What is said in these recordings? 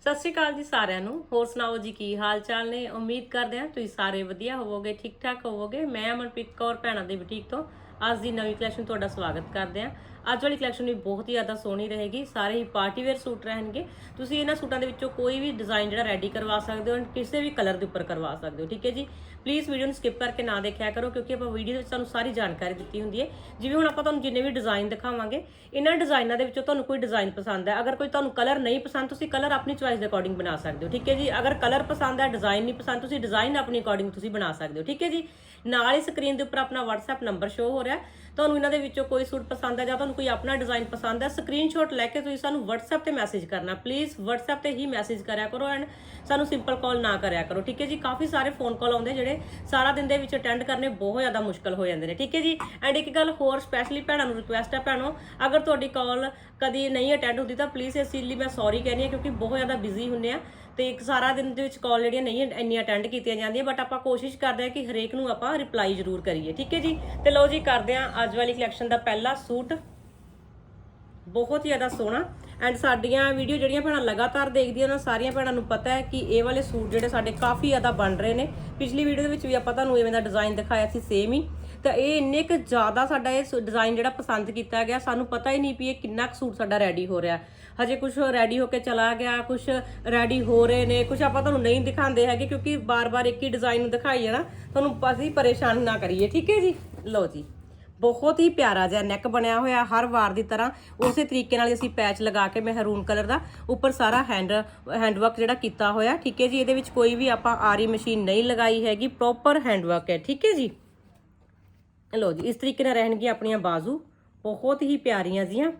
ਸਤਿ ਸ਼੍ਰੀ ਅਕਾਲ ਜੀ ਸਾਰਿਆਂ ਨੂੰ। ਹੋਰ ਸੁਣਾਓ ਜੀ, ਕੀ ਹਾਲ ਚਾਲ ਨੇ? ਉਮੀਦ ਕਰਦੇ ਹਾਂ ਤੁਸੀਂ ਸਾਰੇ ਵਧੀਆ ਹੋਵੋਗੇ ਠੀਕ ਠਾਕ ਹੋਵੋਗੇ। ਮੈਂ ਅਮਨਪ੍ਰੀਤ ਕੌਰ, ਭੈਣਾਂ ਦੇ ਬੁਟੀਕ ਤੋਂ। ਅੱਜ ਦੀ ਨਵੀਂ ਕਲੈਕਸ਼ਨ ਤੁਹਾਡਾ ਸਵਾਗਤ ਕਰਦੇ ਹਾਂ। ਅੱਜ ਵਾਲੀ ਕਲੈਕਸ਼ਨ ਵੀ ਬਹੁਤ ਹੀ ਜ਼ਿਆਦਾ ਸੋਹਣੀ ਰਹੇਗੀ। ਸਾਰੇ ਹੀ ਪਾਰਟੀ ਵੇਅਰ ਸੂਟ ਰਹਿਣਗੇ। ਤੁਸੀਂ ਇਹਨਾਂ ਸੂਟਾਂ ਦੇ ਵਿੱਚੋਂ ਕੋਈ ਵੀ ਡਿਜ਼ਾਈਨ ਜਿਹੜਾ ਰੈਡੀ ਕਰਵਾ ਸਕਦੇ ਹੋ and ਕਿਸੇ ਵੀ ਕਲਰ ਦੇ ਉੱਪਰ ਕਰਵਾ ਸਕਦੇ ਹੋ, ਠੀਕ ਹੈ ਜੀ? ਪਲੀਜ਼ ਵੀਡੀਓ ਨੂੰ ਸਕਿਪ ਕਰਕੇ ਨਾ ਦੇਖਿਆ ਕਰੋ ਕਿਉਂਕਿ ਆਪਾਂ ਵੀਡੀਓ ਦੇ ਵਿੱਚ ਤੁਹਾਨੂੰ ਸਾਰੀ ਜਾਣਕਾਰੀ ਦਿੱਤੀ ਹੁੰਦੀ ਹੈ। ਜਿਵੇਂ ਹੁਣ ਆਪਾਂ ਤੁਹਾਨੂੰ ਜਿੰਨੇ ਵੀ ਡਿਜ਼ਾਈਨ ਦਿਖਾਵਾਂਗੇ, ਇਹਨਾਂ ਡਿਜ਼ਾਈਨਾਂ ਦੇ ਵਿੱਚੋਂ ਤੁਹਾਨੂੰ ਕੋਈ ਡਿਜ਼ਾਈਨ ਪਸੰਦ ਹੈ। ਅਗਰ ਕੋਈ ਤੁਹਾਨੂੰ ਕਲਰ ਨਹੀਂ ਪਸੰਦ, ਤੁਸੀਂ ਕਲਰ ਆਪਣੀ ਚੁਆਇਸ ਦੇ ਅਕੋਰਡਿੰਗ ਬਣਾ ਸਕਦੇ ਹੋ, ਠੀਕ ਹੈ ਜੀ? ਅਗਰ ਕਲਰ ਪਸੰਦ ਹੈ ਡਿਜ਼ਾਈਨ ਨਹੀਂ ਪਸੰਦ, ਤੁਸੀਂ ਡਿਜ਼ਾਈਨ ਆਪਣੀ ਅਕੋਰਡਿੰਗ ਤੁਸੀਂ ਬਣਾ ਸਕਦੇ ਹੋ, ਠੀਕ ਹੈ ਜੀ? ਨਾਲ ਹੀ ਸਕਰੀਨ ਦੇ ਉੱਪਰ ਆਪਣਾ WhatsApp ਨੰਬਰ ਸ਼ੋ ਹੋ ਰਿਹਾ ਤੁਹਾਨੂੰ ਇਹਨਾਂ ਦੇ ਵਿੱਚੋਂ ਕੋਈ ਸੂਟ ਪਸੰਦ ਹੈ ਜਾਂ ਤੁਹਾਨੂੰ ਕੋਈ ਆਪਣਾ ਡਿਜ਼ਾਈਨ ਪਸੰਦ ਹੈ ਸਕਰੀਨਸ਼ਾਟ ਲੈ ਕੇ ਤੁਸੀਂ ਸਾਨੂੰ WhatsApp ਤੇ ਮੈਸੇਜ ਕਰਨਾ। ਪਲੀਜ਼ WhatsApp ਤੇ ਹੀ ਮੈਸੇਜ ਕਰਿਆ ਕਰੋ ਐਂਡ ਸਾਨੂੰ ਸਿੰਪਲ ਕਾਲ ਨਾ ਕਰਿਆ ਕਰੋ, ਠੀਕ ਹੈ ਜੀ? ਕਾਫੀ ਸਾਰੇ ਫੋਨ ਕਾਲ ਆਉਂਦੇ ਜਿਹੜੇ ਸਾਰਾ ਦਿਨ ਦੇ ਵਿੱਚ ਅਟੈਂਡ ਕਰਨੇ ਬਹੁਤ ਜ਼ਿਆਦਾ ਮੁਸ਼ਕਲ ਹੋ ਜਾਂਦੇ ਨੇ, ਠੀਕ ਹੈ ਜੀ? ਐਂਡ ਇੱਕ ਗੱਲ ਹੋਰ ਸਪੈਸ਼ਲੀ ਭੈਣਾਂ ਨੂੰ ਰਿਕੁਐਸਟ ਹੈ ਭੈਣੋ, ਅਗਰ ਤੁਹਾਡੀ ਕਾਲ ਕਦੀ ਨਹੀਂ ਅਟੈਂਡ ਹੁੰਦੀ ਤਾਂ ਪਲੀਜ਼ ਇਸ ਲਈ ਮੈਂ ਸੌਰੀ ਕਹਿੰਦੀ ਹਾਂ ਕਿਉਂਕਿ ਬਹੁਤ ਜ਼ਿਆਦਾ ਬਿਜ਼ੀ ਹੁੰਨੇ ਆ। ਤੇ ਇੱਕ ਸਾਰਾ ਦਿਨ ਦੇ ਵਿੱਚ ਕਾਲ ਜਿਹੜੀਆਂ ਨਹੀਂ ਇੰਨੀਆਂ ਅਟੈਂਡ ਕੀਤੀਆਂ ਜਾਂਦੀਆਂ ਬਟ ਆਪਾਂ ਕੋਸ਼ਿਸ਼ ਕਰਦੇ ਹਾਂ ਕਿ ਹਰੇਕ ਨੂੰ ਆਪਾਂ ਰਿਪਲਾਈ ਜ਼ਰੂਰ ਕਰੀਏ, ਠੀਕ ਹੈ ਜੀ? ਤੇ ਲਓ ਜੀ, ਕਰਦੇ ਹਾਂ ਅੱਜ ਵਾਲੀ ਕਲੈਕਸ਼ਨ ਦਾ ਪਹਿਲਾ ਸੂਟ। ਬਹੁਤ ਹੀ ਜ਼ਿਆਦਾ ਸੋਹਣਾ। ਐਂਡ ਸਾਡੀਆਂ ਵੀਡੀਓ ਜਿਹੜੀਆਂ ਭੈਣਾਂ ਲਗਾਤਾਰ ਦੇਖਦੀਆਂ ਉਹਨਾਂ ਸਾਰੀਆਂ ਭੈਣਾਂ ਨੂੰ ਪਤਾ ਹੈ ਕਿ ਇਹ ਵਾਲੇ ਸੂਟ ਜਿਹੜੇ ਸਾਡੇ ਕਾਫੀ ਜ਼ਿਆਦਾ ਬਣ ਰਹੇ ਨੇ। ਪਿਛਲੀ ਵੀਡੀਓ ਦੇ ਵਿੱਚ ਵੀ ਆਪਾਂ ਤੁਹਾਨੂੰ ਇਵੇਂ ਦਾ ਡਿਜ਼ਾਈਨ ਦਿਖਾਇਆ ਸੀ ਸੇਮ ਹੀ। ਤਾਂ ਇਹ ਇੰਨੇ ਕੁ ਜ਼ਿਆਦਾ ਸਾਡਾ ਇਹ ਡਿਜ਼ਾਈਨ ਜਿਹੜਾ ਪਸੰਦ ਕੀਤਾ ਗਿਆ, ਸਾਨੂੰ ਪਤਾ ਹੀ ਨਹੀਂ ਵੀ ਇਹ ਕਿੰਨਾ ਕੁ ਸੂਟ ਸਾਡਾ ਰੈਡੀ ਹੋ ਰਿਹਾ। ਹਜੇ ਕੁਝ ਰੈਡੀ ਹੋ ਕੇ ਚਲਾ ਗਿਆ ਕੁਝ ਰੈਡੀ ਹੋ ਰਹੇ ਨੇ ਕੁਝ ਆਪਾਂ ਤੁਹਾਨੂੰ ਨਹੀਂ ਦਿਖਾਉਂਦੇ ਹੈਗੇ ਕਿਉਂਕਿ ਬਾਰ-ਬਾਰ ਇੱਕ ਹੀ ਡਿਜ਼ਾਈਨ ਨੂੰ ਦਿਖਾਈ ਨਾ, ਤੁਹਾਨੂੰ ਅਸੀਂ ਪਰੇਸ਼ਾਨ ਨਾ ਕਰੀਏ, ਠੀਕ ਹੈ ਜੀ? ਲਓ ਜੀ, ਬਹੁਤ ਹੀ ਪਿਆਰਾ ਜਿਹਾ ਨੈਕ ਬਣਿਆ ਹੋਇਆ ਹਰ ਵਾਰ ਦੀ ਤਰ੍ਹਾਂ। ਉਸੇ ਤਰੀਕੇ ਨਾਲ ਅਸੀਂ ਪੈਚ ਲਗਾ ਕੇ ਮਹਿਰੂਨ ਕਲਰ ਦਾ ਉੱਪਰ ਸਾਰਾ ਹੈਂਡ ਹੈਂਡਵਰਕ ਜਿਹੜਾ ਕੀਤਾ ਹੋਇਆ, ਠੀਕ ਹੈ ਜੀ? ਇਹਦੇ ਵਿੱਚ ਕੋਈ ਵੀ ਆਪਾਂ ਆਰੀ ਮਸ਼ੀਨ ਨਹੀਂ ਲਗਾਈ ਹੈਗੀ ਪ੍ਰੋਪਰ ਹੈਂਡਵਰਕ ਹੈ, ਠੀਕ ਹੈ ਜੀ? ਲਓ ਜੀ, ਇਸ ਤਰੀਕੇ ਨਾਲ ਰਹਿਣਗੀਆਂ ਆਪਣੀਆਂ ਬਾਜ਼ੂ, ਬਹੁਤ ਹੀ ਪਿਆਰੀਆਂ ਜੀਆਂ।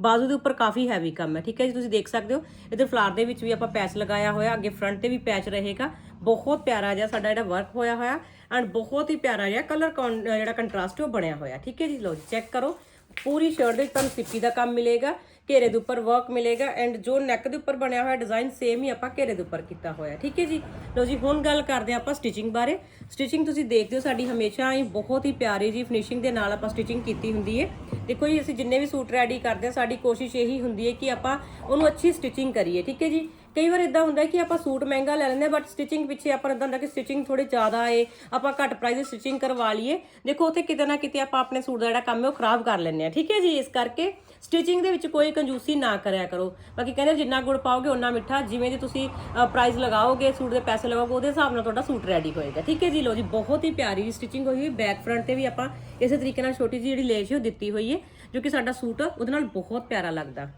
ਬਾਜ਼ੂ ਦੇ ਉੱਪਰ ਕਾਫੀ ਹੈਵੀ ਕੰਮ ਹੈ, ਠੀਕ ਹੈ ਜੀ? ਤੁਸੀਂ ਦੇਖ ਸਕਦੇ ਹੋ, ਇਧਰ ਫਲਾਰ ਦੇ ਵਿੱਚ ਵੀ ਆਪਾਂ ਪੈਚ ਲਗਾਇਆ ਹੋਇਆ, ਅੱਗੇ ਫਰੰਟ ਤੇ ਵੀ ਪੈਚ ਰਹੇਗਾ। ਬਹੁਤ ਪਿਆਰਾ ਜਿਹਾ ਸਾਡਾ ਜਿਹੜਾ ਵਰਕ ਹੋਇਆ ਹੋਇਆ ਐਂਡ ਬਹੁਤ ਹੀ ਪਿਆਰਾ ਜਿਹਾ ਕਲਰ ਜਿਹੜਾ ਕੰਟਰਾਸਟ ਉਹ ਬਣਿਆ ਹੋਇਆ, ਠੀਕ ਹੈ ਜੀ? ਲਓ ਜੀ ਚੈੱਕ ਕਰੋ। ਪੂਰੀ ਸ਼ਰਟ ਦੇ ਵਿੱਚ ਤੁਹਾਨੂੰ ਸਿੱਪੀ ਦਾ ਕੰਮ ਮਿਲੇਗਾ। ਘੇਰੇ ਦੇ ਉੱਪਰ ਵਰਕ ਮਿਲੇਗਾ ਐਂਡ ਜੋ ਨੈਕ ਦੇ ਉੱਪਰ ਬਣਿਆ ਹੋਇਆ ਡਿਜ਼ਾਈਨ ਸੇਮ ਹੀ ਆਪਾਂ ਘੇਰੇ ਦੇ ਉੱਪਰ ਕੀਤਾ ਹੋਇਆ ਠੀਕ ਹੈ ਜੀ? ਲਓ ਜੀ, ਹੁਣ ਗੱਲ ਕਰਦੇ ਹਾਂ ਆਪਾਂ ਸਟਿਚਿੰਗ ਬਾਰੇ। ਸਟਿਚਿੰਗ ਤੁਸੀਂ ਦੇਖਦੇ ਹੋ, ਸਾਡੀ ਹਮੇਸ਼ਾ ਹੀ ਬਹੁਤ ਹੀ ਪਿਆਰੀ ਜੀ ਫਿਨਿਸ਼ਿੰਗ ਦੇ ਨਾਲ ਆਪਾਂ ਸਟਿਚਿੰਗ ਕੀਤੀ ਹੁੰਦੀ ਹੈ। ਦੇਖੋ ਜੀ, ਅਸੀਂ ਜਿੰਨੇ ਵੀ ਸੂਟ ਰੈਡੀ ਕਰਦੇ ਹਾਂ, ਸਾਡੀ ਕੋਸ਼ਿਸ਼ ਇਹੀ ਹੁੰਦੀ ਹੈ ਕਿ ਆਪਾਂ ਉਹਨੂੰ ਅੱਛੀ ਸਟਿਚਿੰਗ ਕਰੀਏ। ਠੀਕ ਹੈ ਜੀ? ਕਈ ਵਾਰ ਇਦਾਂ ਹੁੰਦਾ ਕਿ ਆਪਾਂ ਸੂਟ ਮਹਿੰਗਾ ਲੈ ਲੈਂਦੇ ਆ ਬਟ ਸਟਿਚਿੰਗ ਪਿੱਛੇ ਆਪਾਂ ਨੂੰ ਇਦਾਂ ਹੁੰਦਾ ਕਿ ਸਟਿਚਿੰਗ ਥੋੜੀ ਜ਼ਿਆਦਾ ਏ ਆਪਾਂ ਘੱਟ ਪ੍ਰਾਈਸ ਦੀ ਸਟਿਚਿੰਗ ਕਰਵਾ ਲਈਏ। ਦੇਖੋ, ਉੱਥੇ ਕਿਤੇ ਨਾ ਕਿਤੇ ਆਪਾਂ ਆਪਣੇ ਸੂਟ ਦਾ ਜਿਹੜਾ ਕੰਮ ਹੈ ਉਹ ਖਰਾਬ ਕਰ ਲੈਂਦੇ ਆ ਠੀਕ ਹੈ ਜੀ? ਇਸ ਕਰਕੇ ਸਟਿਚਿੰਗ ਦੇ ਵਿੱਚ ਕੋਈ ਕੰਜੂਸੀ ਨਾ ਕਰਿਆ ਕਰੋ। ਬਾਕੀ ਕਹਿੰਦੇ ਜਿੰਨਾ ਗੁੜ ਪਾਓਗੇ ਉਨਾ ਮਿੱਠਾ। ਜਿਵੇਂ ਜੇ ਤੁਸੀਂ ਪ੍ਰਾਈਸ ਲਗਾਓਗੇ, ਸੂਟ ਦੇ ਪੈਸੇ ਲਗਾਓਗੇ ਉਹਦੇ ਹਿਸਾਬ ਨਾਲ ਤੁਹਾਡਾ ਸੂਟ ਰੈਡੀ ਹੋਏਗਾ, ਠੀਕ ਹੈ ਜੀ? ਲੋ ਜੀ, ਬਹੁਤ ਹੀ ਪਿਆਰੀ ਸਟਿਚਿੰਗ ਹੋਈ ਹੋਈ ਬੈਕ ਫਰੰਟ ਤੇ ਵੀ ਆਪਾਂ ਇਸੇ ਤਰੀਕੇ ਨਾਲ ਛੋਟੀ ਜਿਹੀ ਜਿਹੜੀ ਲੇਸ ਉਹ ਦਿੱਤੀ ਹੋਈ ਹੈ, ਜੋ ਕਿ ਸਾਡਾ ਸੂਟ ਉਹਦੇ ਨਾਲ ਬਹੁਤ ਪਿਆਰਾ ਲੱਗਦਾ।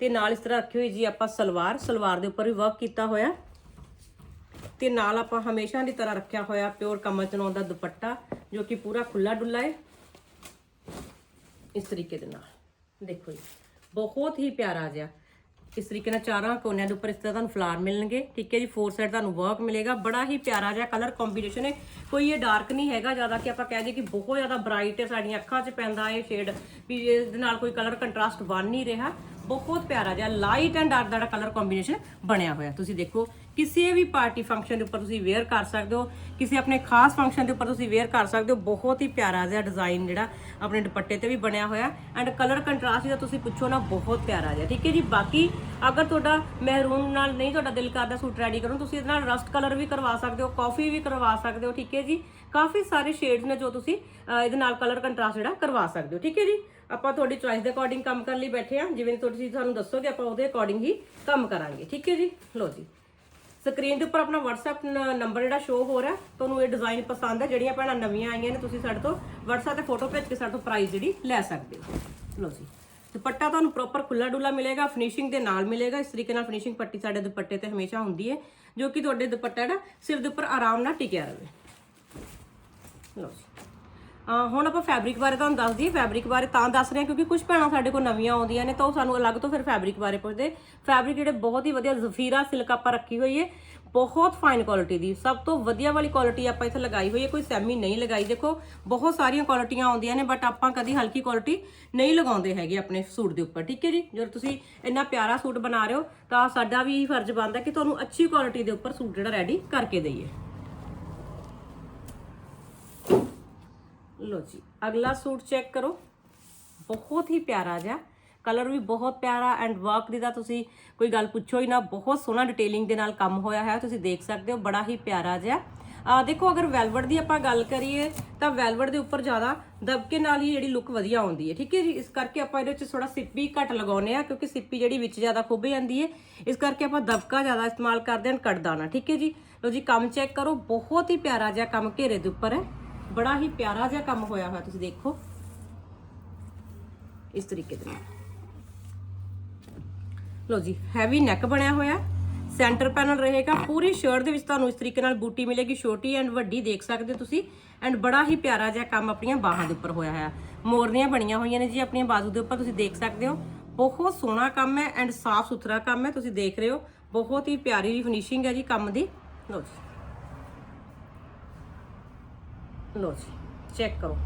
ਤੇ ਨਾਲ ਇਸ ਤਰ੍ਹਾਂ ਰੱਖੀ ਹੋਈ ਜੀ ਆਪਾਂ ਸਲਵਾਰ ਸਲਵਾਰ ਦੇ ਉੱਪਰ ਵੀ ਵਰਕ ਕੀਤਾ ਹੋਇਆ। ਤੇ ਨਾਲ ਆਪਾਂ ਹਮੇਸ਼ਾ ਦੀ ਤਰ੍ਹਾਂ ਰੱਖਿਆ ਹੋਇਆ ਪਿਓਰ ਕਮਲ ਚਨੌਨ ਦਾ ਦੁਪੱਟਾ, ਜੋ ਕਿ ਪੂਰਾ ਖੁੱਲਾ ਡੁੱਲਾ ਹੈ ਇਸ ਤਰੀਕੇ ਦੇ ਨਾਲ। ਦੇਖੋ ਜੀ, ਬਹੁਤ ਹੀ ਪਿਆਰਾ ਜਿਹਾ ਇਸ ਤਰੀਕੇ ਨਾਲ ਚਾਰਾਂ ਕੋਨਿਆਂ ਦੇ ਉੱਪਰ ਇਸ ਤਰ੍ਹਾਂ ਤੁਹਾਨੂੰ ਫਲਾਰ ਮਿਲਣਗੇ। ਠੀਕ ਹੈ ਜੀ? ਫੋਰ ਸਾਈਡ ਤੁਹਾਨੂੰ ਵਰਕ ਮਿਲੇਗਾ। ਬੜਾ ਹੀ ਪਿਆਰਾ ਜਿਹਾ ਕਲਰ ਕੰਬੀਨੇਸ਼ਨ ਹੈ। ਕੋਈ ਇਹ ਡਾਰਕ ਨਹੀਂ ਹੈਗਾ, ਜ਼ਿਆਦਾ ਕਿ ਆਪਾਂ ਕਹਿ ਦਈਏ ਕਿ ਬਹੁਤ ਜ਼ਿਆਦਾ ਬ੍ਰਾਈਟ ਹੈ, ਸਾਡੀਆਂ ਅੱਖਾਂ 'ਚ ਪੈਂਦਾ ਇਹ ਸ਼ੇਡ ਵੀ ਇਸ ਦੇ ਨਾਲ ਕੋਈ ਕਲਰ ਕੰਟਰਾਸਟ ਬਣ ਨਹੀਂ ਰਿਹਾ। ਬਹੁਤ ਪਿਆਰਾ ਜਿਹਾ ਲਾਈਟ ਐਂਡ ਡਾਰਕ ਦਾ ਕਲਰ ਕੰਬੀਨੇਸ਼ਨ ਬਣਿਆ ਹੋਇਆ। ਤੁਸੀਂ ਦੇਖੋ ਕਿਸੇ ਵੀ ਪਾਰਟੀ ਫੰਕਸ਼ਨ ਦੇ ਉੱਪਰ ਤੁਸੀਂ ਵੇਅਰ ਕਰ ਸਕਦੇ ਹੋ, ਕਿਸੇ ਆਪਣੇ ਖਾਸ ਫੰਕਸ਼ਨ ਦੇ ਉੱਪਰ ਤੁਸੀਂ ਵੇਅਰ ਕਰ ਸਕਦੇ ਹੋ, ਬਹੁਤ ਹੀ ਪਿਆਰਾ ਜਿਹਾ ਡਿਜ਼ਾਈਨ ਜਿਹੜਾ ਆਪਣੇ ਦੁਪੱਟੇ ਤੇ ਵੀ ਬਣਿਆ ਹੋਇਆ ਐਂਡ ਕਲਰ ਕੰਟਰਾਸਟ ਜਿਹੜਾ ਤੁਸੀਂ ਪੁੱਛੋ ਨਾ, ਬਹੁਤ ਪਿਆਰਾ ਜਿਹਾ, ਠੀਕ ਹੈ ਜੀ? ਬਾਕੀ ਅਗਰ ਤੁਹਾਡਾ ਮਹਿਰੂਨ ਨਾਲ ਨਹੀਂ ਤੁਹਾਡਾ ਦਿਲ ਕਰਦਾ ਸੂਟ ਰੈਡੀ ਕਰੋ ਤੁਸੀਂ ਇਹਦੇ ਨਾਲ ਰਸਟ ਕਲਰ ਵੀ ਕਰਵਾ ਸਕਦੇ ਹੋ ਕਾਫੀ ਵੀ ਕਰਵਾ ਸਕਦੇ ਹੋ, ਠੀਕ ਹੈ ਜੀ? ਕਾਫੀ ਸਾਰੇ ਸ਼ੇਡਸ ਨੇ ਜੋ ਤੁਸੀਂ ਇਹਦੇ ਨਾਲ ਕਲਰ ਕੰਟਰਾਸਟ ਜਿਹੜਾ ਕਰਵਾ ਸਕਦੇ ਹੋ, ਠੀਕ ਹੈ ਜੀ? ਆਪਾਂ ਤੁਹਾਡੀ ਚੁਆਇਸ ਦੇ ਅਕੋਰਡਿੰਗ ਕੰਮ ਕਰਨ ਲਈ ਬੈਠੇ ਆ ਜਿਵੇਂ ਤੁਸੀਂ ਤੁਹਾਨੂੰ ਦੱਸੋਗੇ, ਆਪਾਂ ਉਹਦੇ ਅਕੋਰਡਿੰਗ ਹੀ ਕੰਮ ਕਰਾਂਗੇ, ਠੀਕ ਹੈ ਜੀ? ਲਓ ਜੀ। ਸਕਰੀਨ ਦੇ ਉੱਪਰ ਆਪਣਾ WhatsApp ਨੰਬਰ ਜਿਹੜਾ ਸ਼ੋ ਹੋ ਰਿਹਾ, ਤੁਹਾਨੂੰ ਇਹ ਡਿਜ਼ਾਈਨ ਪਸੰਦ ਹੈ, ਜਿਹੜੀਆਂ ਭੈਣਾਂ ਨਵੀਆਂ ਆਈਆਂ ਨੇ, ਤੁਸੀਂ ਸਾਡੇ ਤੋਂ WhatsApp ਤੇ ਫੋਟੋ ਭੇਜ ਕੇ ਸਾਡੇ ਤੋਂ ਪ੍ਰਾਈਸ ਜਿਹੜੀ ਲੈ ਸਕਦੇ ਹੋ। ਲਓ ਜੀ, ਦੁਪੱਟਾ ਤੁਹਾਨੂੰ ਪ੍ਰੋਪਰ ਖੁੱਲਾ ਡੁੱਲਾ ਮਿਲੇਗਾ ਫਿਨਿਸ਼ਿੰਗ ਦੇ ਨਾਲ ਮਿਲੇਗਾ, ਇਸ ਤਰੀਕੇ ਨਾਲ ਫਿਨਿਸ਼ਿੰਗ ਪੱਟੀ ਸਾਡੇ ਦੁਪੱਟੇ ਤੇ ਹਮੇਸ਼ਾ ਹੁੰਦੀ ਹੈ, ਜੋ ਕਿ ਤੁਹਾਡੇ ਦੁਪੱਟਾ ਜਿਹੜਾ ਸਿਰ ਦੇ ਉੱਪਰ ਆਰਾਮ ਨਾਲ ਟਿਕਿਆ ਰਹੇ। ਲਓ ਜੀ। ਹੁਣ ਆਪਾਂ ਫੈਬਰਿਕ ਬਾਰੇ ਤੁਹਾਨੂੰ ਦੱਸ ਦਈਏ ਫੈਬਰਿਕ ਬਾਰੇ ਤਾਂ ਦੱਸ ਰਹੇ ਹਾਂ ਕਿਉਂਕਿ ਕੁਝ ਭੈਣਾਂ ਸਾਡੇ ਕੋਲ ਨਵੀਆਂ ਆਉਂਦੀਆਂ ਨੇ ਤਾਂ ਉਹ ਸਾਨੂੰ ਅਲੱਗ ਤੋਂ ਫਿਰ ਫੈਬਰਿਕ ਬਾਰੇ ਪੁੱਛਦੇ। ਫੈਬਰਿਕ ਜਿਹੜੇ ਬਹੁਤ ਹੀ ਵਧੀਆ ਜ਼ਫੀਰਾ ਸਿਲਕ ਆਪਾਂ ਰੱਖੀ ਹੋਈ ਹੈ ਬਹੁਤ ਫਾਈਨ ਕੁਆਲਿਟੀ ਦੀ। ਸਭ ਤੋਂ ਵਧੀਆ ਵਾਲੀ ਕੁਆਲਿਟੀ ਆਪਾਂ ਇੱਥੇ ਲਗਾਈ ਹੋਈ ਹੈ ਕੋਈ ਸੈਮੀ ਨਹੀਂ ਲਗਾਈ। ਦੇਖੋ, ਬਹੁਤ ਸਾਰੀਆਂ ਕੁਆਲਿਟੀਆਂ ਆਉਂਦੀਆਂ ਨੇ ਬਟ ਆਪਾਂ ਕਦੀ ਹਲਕੀ ਕੁਆਲਿਟੀ ਨਹੀਂ ਲਗਾਉਂਦੇ ਹੈਗੇ ਆਪਣੇ ਸੂਟ ਦੇ ਉੱਪਰ, ਠੀਕ ਹੈ ਜੀ? ਜਦੋਂ ਤੁਸੀਂ ਇੰਨਾ ਪਿਆਰਾ ਸੂਟ ਬਣਾ ਰਹੇ ਹੋ, ਤਾਂ ਸਾਡਾ ਵੀ ਫਰਜ਼ ਬਣਦਾ ਕਿ ਤੁਹਾਨੂੰ ਅੱਛੀ ਕੁਆਲਿਟੀ ਦੇ ਉੱਪਰ ਸੂਟ ਜਿਹੜਾ ਰੈਡੀ ਕਰਕੇ ਦਈਏ। ਲੋ ਜੀ, ਅਗਲਾ ਸੂਟ ਚੈੱਕ ਕਰੋ। ਬਹੁਤ ਹੀ ਪਿਆਰਾ ਜਿਹਾ। ਕਲਰ ਵੀ ਬਹੁਤ ਪਿਆਰਾ ਐਂਡ ਵਰਕ ਦੀ ਤਾਂ ਤੁਸੀਂ ਕੋਈ ਗੱਲ ਪੁੱਛੋ ਹੀ ਨਾ, ਬਹੁਤ ਸੋਹਣਾ ਡਿਟੇਲਿੰਗ ਦੇ ਨਾਲ ਕੰਮ ਹੋਇਆ ਹੈ ਤੁਸੀਂ ਦੇਖ ਸਕਦੇ ਹੋ, ਬੜਾ ਹੀ ਪਿਆਰਾ ਜਿਹਾ। ਆ, ਦੇਖੋ, ਅਗਰ ਵੈਲਵਟ ਦੀ ਆਪਾਂ ਗੱਲ ਕਰੀਏ, ਤਾਂ ਵੈਲਵਟ ਦੇ ਉੱਪਰ ਜ਼ਿਆਦਾ ਦਬਕੇ ਨਾਲ ਹੀ ਜਿਹੜੀ ਲੁੱਕ ਵਧੀਆ ਆਉਂਦੀ ਹੈ, ਠੀਕ ਹੈ ਜੀ? ਇਸ ਕਰਕੇ ਆਪਾਂ ਇਹਦੇ ਵਿੱਚ ਥੋੜਾ ਸਿੱਪੀ ਘੱਟ ਲਗਾਉਨੇ ਆ ਕਿਉਂਕਿ ਸਿੱਪੀ ਜਿਹੜੀ ਵਿੱਚ ਜ਼ਿਆਦਾ ਖੁੱਭ ਜਾਂਦੀ ਹੈ, ਇਸ ਕਰਕੇ ਆਪਾਂ ਦਬਕਾ ਜ਼ਿਆਦਾ ਇਸਤੇਮਾਲ ਕਰਦੇ ਹਾਂ ਕੱਟਦਾਨਾ ਠੀਕ ਹੈ ਜੀ? ਲੋ ਜੀ, ਕੰਮ ਚੈੱਕ ਕਰੋ, ਬਹੁਤ ਹੀ ਪਿਆਰਾ ਜਿਹਾ ਕੰਮ ਘੇਰੇ ਦੇ ਉੱਪਰ ਹੈ। ਬੜਾ ਹੀ ਪਿਆਰਾ ਜਿਹਾ ਕੰਮ ਹੋਇਆ ਹੋਇਆ, ਤੁਸੀਂ ਦੇਖੋ। ਇਸ ਤਰੀਕੇ ਦੇ ਨਾਲ। ਲੋ ਜੀ ਹੈਵੀ ਨੈਕ ਬਣਿਆ ਹੋਇਆ। ਸੈਂਟਰ ਪੈਨਲ ਰਹੇਗਾ। ਪੂਰੀ ਸ਼ਰਟ ਦੇ ਵਿੱਚ ਤੁਹਾਨੂੰ ਇਸ ਤਰੀਕੇ ਨਾਲ ਬੂਟੀ ਮਿਲੇਗੀ, ਛੋਟੀ ਐਂਡ ਵੱਡੀ, ਦੇਖ ਸਕਦੇ ਹੋ ਤੁਸੀਂ। ਐਂਡ ਬੜਾ ਹੀ ਪਿਆਰਾ ਜਿਹਾ ਕੰਮ ਆਪਣੀਆਂ ਬਾਹਾਂ ਦੇ ਉੱਪਰ ਹੋਇਆ ਹੈ ਮੋਰਨੀਆਂ ਬਣੀਆਂ ਹੋਈਆਂ ਨੇ ਜੀ ਆਪਣੀਆਂ ਬਾਜ਼ੂ ਦੇ ਉੱਪਰ, ਤੁਸੀਂ ਦੇਖ ਸਕਦੇ ਹੋ। ਬਹੁਤ ਸੋਹਣਾ ਕੰਮ ਹੈ ਐਂਡ ਸਾਫ਼ ਸੁਥਰਾ ਕੰਮ ਹੈ, ਤੁਸੀਂ ਦੇਖ ਰਹੇ ਹੋ। ਬਹੁਤ ਹੀ ਪਿਆਰੀ ਫਿਨਿਸ਼ਿੰਗ ਹੈ ਜੀ ਕੰਮ ਦੀ। ਲੋ ਜੀ। ਲੋ ਜੀ ਚੈੱਕ ਕਰੋ।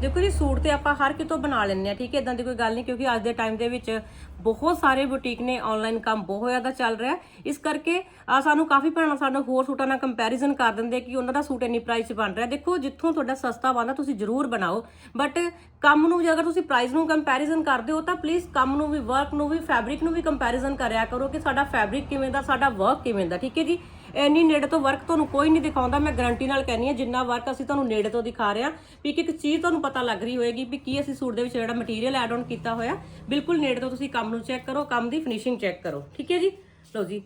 ਦੇਖੋ ਜੀ, ਸੂਟ ਤੇ ਆਪਾਂ ਹਰ ਕਿਤੋਂ ਬਣਾ ਲੈਂਦੇ ਆ ਠੀਕ ਹੈ? ਇਦਾਂ ਦੀ ਕੋਈ ਗੱਲ ਨਹੀਂ, ਕਿਉਂਕਿ ਅੱਜ ਦੇ ਟਾਈਮ ਦੇ ਵਿੱਚ ਬਹੁਤ ਸਾਰੇ ਬੁਟੀਕ ਨੇ ਆਨਲਾਈਨ ਕੰਮ ਬਹੁਤ ਜ਼ਿਆਦਾ ਚੱਲ ਰਿਹਾ ਇਸ ਕਰਕੇ ਆ ਸਾਨੂੰ ਕਾਫੀ ਭੈਣਾਂ ਸਾਨੂੰ ਹੋਰ ਸੂਟਾਂ ਨਾਲ ਕੰਪੈਰੀਜ਼ਨ ਕਰ ਦਿੰਦੇ ਕਿ ਉਹਨਾਂ ਦਾ ਸੂਟ ਇੰਨੀ ਪ੍ਰਾਈਸ 'ਚ ਬਣ ਰਿਹਾ ਦੇਖੋ, ਜਿੱਥੋਂ ਤੁਹਾਡਾ ਸਸਤਾ ਬਣਦਾ, ਤੁਸੀਂ ਜ਼ਰੂਰ ਬਣਾਓ। ਬਟ ਕੰਮ ਨੂੰ ਜੇ ਅਗਰ ਤੁਸੀਂ ਪ੍ਰਾਈਸ ਨੂੰ ਕੰਪੈਰੀਜ਼ਨ ਕਰਦੇ ਹੋ, ਤਾਂ ਪਲੀਜ਼ ਕੰਮ ਨੂੰ ਵੀ ਵਰਕ ਨੂੰ ਵੀ ਫੈਬਰਿਕ ਨੂੰ ਵੀ ਕੰਪੈਰੀਜ਼ਨ ਕਰਿਆ ਕਰੋ ਕਿ ਸਾਡਾ ਫੈਬਰਿਕ ਕਿਵੇਂ ਦਾ, ਸਾਡਾ ਵਰਕ ਕਿਵੇਂ ਦਾ, ਠੀਕ ਹੈ ਜੀ? ਇੰਨੀ ਨੇੜੇ ਤੋਂ ਵਰਕ ਤੁਹਾਨੂੰ ਕੋਈ ਨਹੀਂ ਦਿਖਾਉਂਦਾ, ਮੈਂ ਗਾਰੰਟੀ ਨਾਲ ਕਹਿੰਨੀ ਆ ਜਿੰਨਾ ਵਰਕ ਅਸੀਂ ਤੁਹਾਨੂੰ ਨੇੜੇ ਤੋਂ ਦਿਖਾ ਰਹੇ ਹਾਂ, ਵੀ ਇੱਕ ਇੱਕ ਚੀਜ਼ ਤੁਹਾਨੂੰ ਪਤਾ ਲੱਗ ਰਹੀ ਹੋਏਗੀ ਵੀ ਕੀ ਅਸੀਂ ਸੂਟ ਦੇ ਵਿੱਚ ਜਿਹੜਾ ਮਟੀਰੀਅਲ ਐਡ ਆਨ ਕੀਤਾ ਹੋਇਆ, ਬਿਲਕੁਲ ਨੇੜੇ ਤੋਂ ਤੁਸੀਂ ਕੰਮ ਨੂੰ ਚੈੱਕ ਕਰੋ, ਕੰਮ ਦੀ ਫਿਨਿਸ਼ਿੰਗ ਚੈੱਕ ਕਰੋ। ਠੀਕ ਹੈ ਜੀ? ਲਓ ਜੀ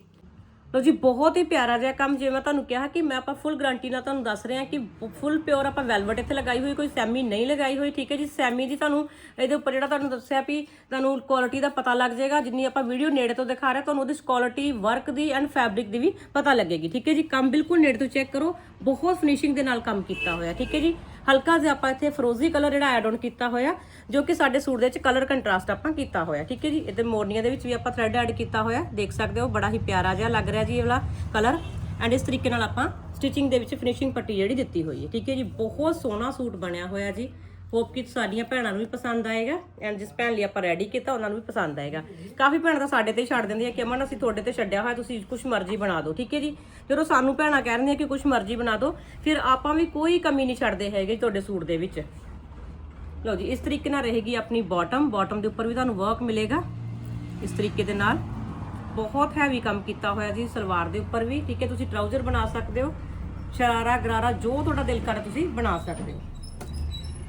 ਲੋ ਜੀ, ਬਹੁਤ ਹੀ ਪਿਆਰਾ ਜਿਹਾ ਕੰਮ, ਜਿਵੇਂ ਮੈਂ ਤੁਹਾਨੂੰ ਕਿਹਾ ਕਿ ਮੈਂ ਆਪਾਂ ਫੁੱਲ ਗਾਰੰਟੀ ਨਾਲ ਤੁਹਾਨੂੰ ਦੱਸ ਰਿਹਾ ਕਿ ਫੁੱਲ ਪਿਓਰ ਆਪਾਂ ਵੈਲਵਟ ਇੱਥੇ ਲਗਾਈ ਹੋਈ, ਕੋਈ ਸੈਮੀ ਨਹੀਂ ਲਗਾਈ ਹੋਈ, ਠੀਕ ਹੈ ਜੀ? ਸੈਮੀ ਦੀ ਤੁਹਾਨੂੰ ਇਹਦੇ ਉੱਪਰ ਜਿਹੜਾ ਤੁਹਾਨੂੰ ਦੱਸਿਆ ਵੀ ਤੁਹਾਨੂੰ ਕੁਆਲਿਟੀ ਦਾ ਪਤਾ ਲੱਗ ਜਾਏਗਾ, ਜਿੰਨੀ ਆਪਾਂ ਵੀਡੀਓ ਨੇੜੇ ਤੋਂ ਦਿਖਾ ਰਹੇ ਤੁਹਾਨੂੰ ਉਹਦੀ ਕੁਆਲਿਟੀ ਵਰਕ ਦੀ ਐਂਡ ਫੈਬਰਿਕ ਦੀ ਵੀ ਪਤਾ ਲੱਗੇਗੀ, ਠੀਕ ਹੈ ਜੀ? ਕੰਮ ਬਿਲਕੁਲ ਨੇੜੇ ਤੋਂ ਚੈੱਕ ਕਰੋ, ਬਹੁਤ ਫਿਨਿਸ਼ਿੰਗ ਦੇ ਨਾਲ ਕੰਮ ਕੀਤਾ ਹੋਇਆ, ਠੀਕ ਹੈ ਜੀ? ਹਲਕਾ ਜਿਹਾ ਆਪਾਂ ਇੱਥੇ ਫਰੋਜ਼ੀ ਕਲਰ ਜਿਹੜਾ ਐਡ ਆਨ ਕੀਤਾ ਹੋਇਆ, ਜੋ ਕਿ ਸਾਡੇ ਸੂਟ ਦੇ ਵਿੱਚ ਕਲਰ ਕੰਟਰਾਸਟ ਆਪਾਂ ਕੀਤਾ ਹੋਇਆ, ਠੀਕ ਹੈ ਜੀ? ਇਹਦੇ ਮੋਰਨੀਆਂ ਦੇ ਵਿੱਚ ਵੀ ਆਪਾਂ ਥ੍ਰੈਡ ਐਡ ਕੀਤਾ ਹੋਇਆ, ਦੇਖ ਸਕਦੇ ਹੋ, ਬੜਾ ਹੀ ਪਿਆਰਾ ਜਿਹਾ ਲੱਗ ਰਿਹਾ ਜੀ ਇਹ ਵਾਲਾ ਕਲਰ ਐਂਡ ਇਸ ਤਰੀਕੇ ਨਾਲ ਆਪਾਂ ਸਟਿਚਿੰਗ ਦੇ ਵਿੱਚ ਫਿਨਿਸ਼ਿੰਗ ਪੱਟੀ ਜਿਹੜੀ ਦਿੱਤੀ ਹੋਈ ਹੈ, ਠੀਕ ਹੈ ਜੀ? ਬਹੁਤ ਸੋਹਣਾ ਸੂਟ ਬਣਿਆ ਹੋਇਆ ਜੀ। ਹੋਪ ਕਿ ਸਾਡੀਆਂ ਭੈਣਾਂ ਨੂੰ ਵੀ ਪਸੰਦ ਆਏਗਾ। ਐਂਡ ਜਿਸ ਭੈਣ ਲਈ ਆਪਾਂ ਰੈਡੀ ਕੀਤਾ, ਉਹਨਾਂ ਨੂੰ ਵੀ ਪਸੰਦ ਆਏਗਾ। ਕਾਫੀ ਭੈਣਾਂ ਤਾਂ ਸਾਡੇ ਤੇ ਹੀ ਛੱਡ ਦਿੰਦੀਆਂ ਕਿ ਅਮਨ, ਅਸੀਂ ਤੁਹਾਡੇ ਤੇ ਛੱਡਿਆ ਹੋਇਆ, ਤੁਸੀਂ ਕੁਝ ਮਰਜ਼ੀ ਬਣਾ ਦਿਓ, ਠੀਕ ਹੈ ਜੀ? ਜਦੋਂ ਸਾਨੂੰ ਭੈਣਾਂ ਕਹਿ ਰਹੀਆਂ ਕਿ ਕੁਝ ਮਰਜ਼ੀ ਬਣਾ ਦਿਓ, ਫਿਰ ਆਪਾਂ ਵੀ ਕੋਈ ਕਮੀ ਨਹੀਂ ਛੱਡਦੇ ਹੈਗੇ ਤੁਹਾਡੇ ਸੂਟ ਦੇ ਵਿੱਚ। ਲਓ ਜੀ, ਇਸ ਤਰੀਕੇ ਨਾਲ ਰਹੇਗੀ ਆਪਣੀ ਬਾਟਮ ਬਾਟਮ ਦੇ ਉੱਪਰ ਵੀ ਤੁਹਾਨੂੰ ਵਰਕ ਮਿਲੇਗਾ। ਇਸ ਤਰੀਕੇ ਦੇ ਨਾਲ ਬਹੁਤ ਹੈਵੀ ਕੰਮ ਕੀਤਾ ਹੋਇਆ ਜੀ, ਸਲਵਾਰ ਦੇ ਉੱਪਰ ਵੀ, ਠੀਕ ਹੈ? ਤੁਸੀਂ ਟਰਾਊਜ਼ਰ ਬਣਾ ਸਕਦੇ ਹੋ, ਸ਼ਰਾਰਾ, ਗਰਾਰਾ, ਜੋ ਤੁਹਾਡਾ ਦਿਲ ਕਰੇ ਤੁਸੀਂ ਬਣਾ ਸਕਦੇ ਹੋ।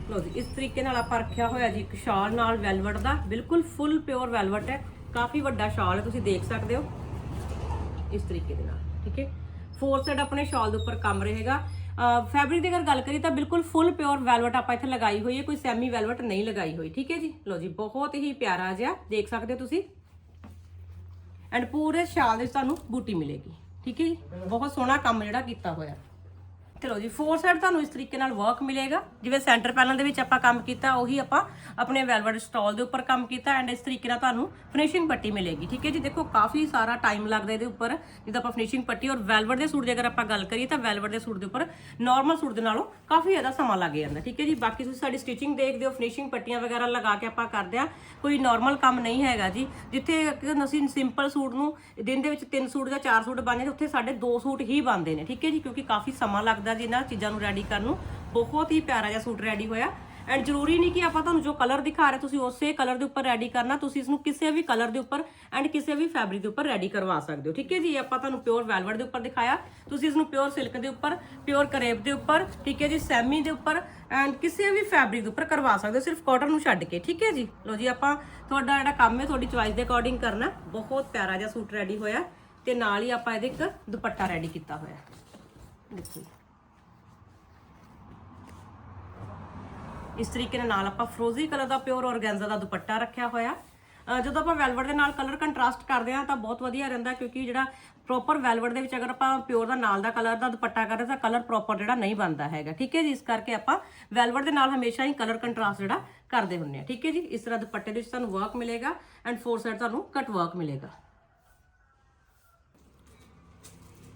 ਲਓ ਜੀ, ਇਸ ਤਰੀਕੇ ਨਾਲ ਆਪਾਂ ਰੱਖਿਆ ਹੋਇਆ ਜੀ ਇੱਕ ਸ਼ਾਲ ਨਾਲ ਵੈਲਵਟ ਦਾ, ਬਿਲਕੁਲ ਫੁੱਲ ਪਿਓਰ ਵੈਲਵਟ ਹੈ। ਕਾਫੀ ਵੱਡਾ ਸ਼ਾਲ ਹੈ, ਤੁਸੀਂ ਦੇਖ ਸਕਦੇ ਹੋ। ਇਸ ਤਰੀਕੇ ਦੇ ਨਾਲ, ਠੀਕ ਹੈ? ਫੋਰ ਸਾਈਡ ਆਪਣੇ ਸ਼ਾਲ ਦੇ ਉੱਪਰ ਕੰਮ ਰਹੇਗਾ। ਫੈਬਰਿਕ ਦੀ ਅਗਰ ਗੱਲ ਕਰੀ ਤਾਂ ਬਿਲਕੁਲ ਫੁੱਲ ਪਿਓਰ ਵੈਲਵਟ ਆਪਾਂ ਇੱਥੇ ਲਗਾਈ ਹੋਈ ਹੈ, ਕੋਈ ਸੈਮੀ ਵੈਲਵਟ ਨਹੀਂ ਲਗਾਈ ਹੋਈ, ਠੀਕ ਹੈ ਜੀ? ਲਓ ਜੀ, ਬਹੁਤ ਹੀ ਪਿਆਰਾ ਜਿਹਾ, ਦੇਖ ਸਕਦੇ ਹੋ ਤੁਸੀਂ? ਐਂਡ ਪੂਰੇ ਸ਼ਾਲ ਦੇ ਤੁਹਾਨੂੰ ਬੂਟੀ ਮਿਲੇਗੀ, ਠੀਕ ਹੈ ਜੀ? ਬਹੁਤ ਸੋਹਣਾ ਕੰਮ ਜਿਹੜਾ ਕੀਤਾ ਹੋਇਆ। ਚਲੋ ਜੀ ਫੋਰ ਸਾਈਡ ਤੁਹਾਨੂੰ ਇਸ ਤਰੀਕੇ ਨਾਲ ਵਰਕ ਮਿਲੇਗਾ। ਜਿਵੇਂ ਸੈਂਟਰ ਪੈਨਲ ਦੇ ਵਿੱਚ ਆਪਾਂ ਕੰਮ ਕੀਤਾ, ਉਹੀ ਆਪਾਂ ਆਪਣੇ ਵੈਲਵਟ ਸਟਾਲ ਦੇ ਉੱਪਰ ਕੰਮ ਕੀਤਾ ਐਂਡ ਇਸ ਤਰੀਕੇ ਨਾਲ ਤੁਹਾਨੂੰ ਫਿਨਿਸ਼ਿੰਗ ਪੱਟੀ ਮਿਲੇਗੀ, ਠੀਕ ਹੈ ਜੀ? ਦੇਖੋ, ਕਾਫੀ ਸਾਰਾ ਟਾਈਮ ਲੱਗਦਾ ਇਹਦੇ ਉੱਪਰ, ਜਿੱਦਾਂ ਆਪਾਂ ਫਿਨਿਸ਼ਿੰਗ ਪੱਟੀ ਔਰ ਵੈਲਵਟ ਦੇ ਸੂਟ ਦੀ ਅਗਰ ਆਪਾਂ ਗੱਲ ਕਰੀਏ ਤਾਂ ਵੈਲਵਟ ਦੇ ਸੂਟ ਦੇ ਉੱਪਰ ਨਾਰਮਲ ਸੂਟ ਦੇ ਨਾਲੋਂ ਕਾਫੀ ਜ਼ਿਆਦਾ ਸਮਾਂ ਲੱਗ ਜਾਂਦਾ, ਠੀਕ ਹੈ ਜੀ? ਬਾਕੀ ਤੁਸੀਂ ਸਾਡੀ ਸਟਿਚਿੰਗ ਦੇਖਦੇ ਹੋ ਫਿਨਿਸ਼ਿੰਗ ਪੱਟੀਆਂ ਵਗੈਰਾ ਲਗਾ ਕੇ ਆਪਾਂ ਕਰਦੇ ਆ ਕੋਈ ਨਾਰਮਲ ਕੰਮ ਨਹੀਂ ਹੈਗਾ ਜੀ। ਜਿੱਥੇ ਅਸੀਂ ਸਿੰਪਲ ਸੂਟ ਨੂੰ ਦਿਨ ਦੇ ਵਿੱਚ ਤਿੰਨ ਸੂਟ ਜਾਂ ਚਾਰ ਸੂਟ ਬਣਦੇ ਉੱਥੇ ਸਾਡੇ ਦੋ ਸੂਟ ਹੀ ਬਣਦੇ ਨੇ, ਠੀਕ ਹੈ ਜੀ? ਕਿਉਂਕਿ ਕਾਫੀ ਸਮਾਂ ਲੱਗਦਾ ਜੀ ਇਹਨਾਂ ਚੀਜ਼ਾਂ ਨੂੰ ਰੈਡੀ ਕਰਨ ਨੂੰ। ਬਹੁਤ ਹੀ ਪਿਆਰਾ ਜਿਹਾ ਸੂਟ ਰੈਡੀ ਹੋਇਆ। ਐਂਡ ਜ਼ਰੂਰੀ ਨਹੀਂ ਕਿ ਆਪਾਂ ਤੁਹਾਨੂੰ ਜੋ ਕਲਰ ਦਿਖਾ ਰਹੇ, ਤੁਸੀਂ ਉਸੇ ਕਲਰ ਦੇ ਉੱਪਰ ਰੈਡੀ ਕਰਨਾ, ਤੁਸੀਂ ਇਸ ਨੂੰ ਕਿਸੇ ਵੀ ਕਲਰ ਦੇ ਉੱਪਰ ਐਂਡ ਕਿਸੇ ਵੀ ਫੈਬਰਿਕ ਦੇ ਉੱਪਰ ਰੈਡੀ ਕਰਵਾ ਸਕਦੇ ਹੋ। ਠੀਕ ਹੈ ਜੀ? ਆਪਾਂ ਤੁਹਾਨੂੰ ਪਿਓਰ ਵੈਲਵਟ ਦੇ ਉੱਪਰ ਦਿਖਾਇਆ। ਤੁਸੀਂ ਇਸ ਨੂੰ ਪਿਓਰ ਸਿਲਕ ਦੇ ਉੱਪਰ ਪਿਓਰ ਕਰੇਬ ਦੇ ਉੱਪਰ, ਠੀਕ ਹੈ ਜੀ? ਸੈਮੀ ਦੇ ਉੱਪਰ ਐਂਡ ਕਿਸੇ ਵੀ ਫੈਬਰਿਕ ਦੇ ਉੱਪਰ ਕਰਵਾ ਸਕਦੇ ਹੋ। ਸਿਰਫ ਕਾਟਨ ਨੂੰ ਛੱਡ ਕੇ। ਠੀਕ ਹੈ ਜੀ? ਲੋ ਜੀ, ਆਪਾਂ ਤੁਹਾਡਾ ਜਿਹੜਾ ਕੰਮ ਹੈ, ਤੁਹਾਡੀ ਚੁਆਇਸ ਦੇ ਅਕੋਰਡਿੰਗ ਕਰਨਾ। ਬਹੁਤ ਪਿਆਰਾ ਜਿਹਾ ਸੂਟ ਰੈਡੀ ਹੋਇਆ। ਤੇ ਨਾਲ ਹੀ ਆਪਾਂ ਇਹਦੇ ਇੱਕ ਦੁਪੱਟਾ ਰੈਡੀ ਕੀਤਾ ਹੋਇਆ। ਦੇਖੋ ਇਸ ਤਰੀਕੇ ਦੇ ਨਾਲ ਆਪਾਂ ਫਰੋਜ਼ੀ ਕਲਰ ਦਾ ਪਿਓਰ ਔਰਗੈਂਜ਼ਾ ਦਾ ਦੁਪੱਟਾ ਰੱਖਿਆ ਹੋਇਆ। ਜਦੋਂ ਆਪਾਂ ਵੈਲਵਟ ਦੇ ਨਾਲ ਕਲਰ ਕੰਟਰਾਸਟ ਕਰਦੇ ਆ ਤਾਂ ਬਹੁਤ ਵਧੀਆ ਰਹਿੰਦਾ ਕਿਉਂਕਿ ਜਿਹੜਾ ਪ੍ਰੋਪਰ ਵੈਲਵਟ ਦੇ ਵਿੱਚ ਅਗਰ ਆਪਾਂ ਪਿਓਰ ਦਾ ਨਾਲ ਦਾ ਕਲਰ ਦਾ ਦੁਪੱਟਾ ਕਰਦੇ ਤਾਂ ਕਲਰ ਪ੍ਰੋਪਰ ਜਿਹੜਾ ਨਹੀਂ ਬਣਦਾ ਹੈਗਾ। ਠੀਕ ਹੈ ਜੀ? ਇਸ ਕਰਕੇ ਆਪਾਂ ਵੈਲਵਟ ਦੇ ਨਾਲ ਹਮੇਸ਼ਾ ਹੀ ਕਲਰ ਕੰਟਰਾਸਟ ਜਿਹੜਾ ਕਰਦੇ ਹੁੰਨੇ ਆ ਠੀਕ ਹੈ ਜੀ? ਇਸ ਤਰ੍ਹਾਂ ਦੁਪੱਟੇ ਦੇ ਵਿੱਚ ਤੁਹਾਨੂੰ ਵਰਕ ਮਿਲੇਗਾ ਐਂਡ ਫੋਰ ਸਾਈਡ ਤੁਹਾਨੂੰ ਕਟ ਵਰਕ ਮਿਲੇਗਾ।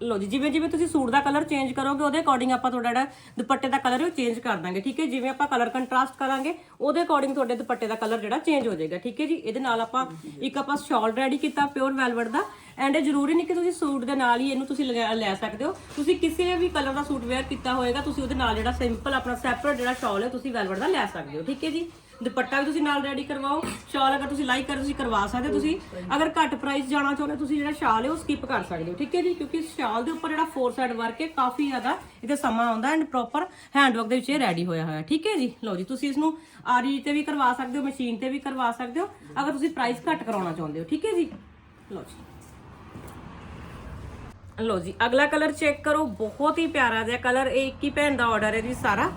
ਲੋ ਜੀ, ਜਿਵੇਂ ਜਿਵੇਂ ਤੁਸੀਂ ਸੂਟ ਦਾ ਕਲਰ ਚੇਂਜ ਕਰੋਗੇ, ਉਹਦੇ ਅਕੋਰਡਿੰਗ ਆਪਾਂ ਤੁਹਾਡਾ ਜਿਹੜਾ ਦੁਪੱਟੇ ਦਾ ਕਲਰ ਹੈ, ਉਹ ਚੇਂਜ ਕਰ ਦਾਂਗੇ, ਠੀਕ ਹੈ? ਜਿਵੇਂ ਆਪਾਂ ਕਲਰ ਕੰਟਰਾਸਟ ਕਰਾਂਗੇ, ਉਹਦੇ ਅਕੋਰਡਿੰਗ ਤੁਹਾਡੇ ਦੁਪੱਟੇ ਦਾ ਕਲਰ ਜਿਹੜਾ ਚੇਂਜ ਹੋ ਜਾਏਗਾ, ਠੀਕ ਹੈ ਜੀ? ਇਹਦੇ ਨਾਲ ਆਪਾਂ ਇੱਕ ਆਪਾਂ ਸ਼ਾਲ ਰੈਡੀ ਕੀਤਾ ਪਿਓਰ ਵੈਲਵਟ ਦਾ ਐਂਡ ਇਹ ਜ਼ਰੂਰੀ ਨਹੀਂ ਕਿ ਤੁਸੀਂ ਸੂਟ ਦੇ ਨਾਲ ਹੀ ਇਹਨੂੰ ਤੁਸੀਂ ਲਗਾ- ਲੈ ਸਕਦੇ ਹੋ। ਤੁਸੀਂ ਕਿਸੇ ਵੀ ਕਲਰ ਦਾ ਸੂਟ ਵੇਅਰ ਕੀਤਾ ਹੋਏਗਾ, ਤੁਸੀਂ ਉਹਦੇ ਨਾਲ ਜਿਹੜਾ ਸਿੰਪਲ ਆਪਣਾ ਸੈਪਰੇਟ ਜਿਹੜਾ ਸ਼ਾਲ ਹੈ, ਤੁਸੀਂ ਵੈਲਵਟ ਦਾ ਲੈ ਸਕਦੇ ਹੋ, ਠੀਕ ਹੈ ਜੀ? ਦੁਪੱਟਾ ਵੀ ਤੁਸੀਂ ਨਾਲ ਰੈਡੀ ਕਰਵਾਓ ਸ਼ਾਲ ਅਗਰ ਤੁਸੀਂ ਲਾਈਕ ਕਰ ਤੁਸੀਂ ਕਰਵਾ ਸਕਦੇ ਹੋ ਤੁਸੀਂ। ਅਗਰ ਘੱਟ ਪ੍ਰਾਈਸ ਜਾਣਾ ਚਾਹੁੰਦੇ ਹੋ, ਤੁਸੀਂ ਜਿਹੜਾ ਸ਼ਾਲ ਹੈ ਉਹ ਸਕਿਪ ਕਰ ਸਕਦੇ ਹੋ ਠੀਕ ਹੈ ਜੀ? ਕਿਉਂਕਿ ਸ਼ਾਲ ਦੇ ਉੱਪਰ ਜਿਹੜਾ ਫੋਰ ਸਾਈਡ ਵਰਕ ਹੈ ਕਾਫੀ ਜ਼ਿਆਦਾ ਇਹਦੇ ਸਮਾਂ ਆਉਂਦਾ ਐਂਡ ਪ੍ਰੋਪਰ ਹੈਂਡਵਰਕ ਦੇ ਵਿੱਚ ਇਹ ਰੈਡੀ ਹੋਇਆ ਹੋਇਆ ਠੀਕ ਹੈ ਜੀ? ਲਓ ਜੀ ਤੁਸੀਂ ਇਸ ਨੂੰ ਆਰੀ ਤੇ ਵੀ ਕਰਵਾ ਸਕਦੇ ਹੋ ਮਸ਼ੀਨ ਤੇ ਵੀ ਕਰਵਾ ਸਕਦੇ ਹੋ ਅਗਰ ਤੁਸੀਂ ਪ੍ਰਾਈਸ ਘੱਟ ਕਰਾਉਣਾ ਚਾਹੁੰਦੇ ਹੋ ਠੀਕ ਹੈ ਜੀ? ਲਓ ਜੀ। ਲੋ ਜੀ ਅਗਲਾ ਕਲਰ ਚੈੱਕ ਕਰੋ ਬਹੁਤ ਹੀ ਪਿਆਰਾ ਜਿਹਾ ਕਲਰ ਇਹ ਇੱਕ ਹੀ ਭੈਣ ਦਾ ਆਰਡਰ ਹੈ ਜੀ ਸਾਰਾ।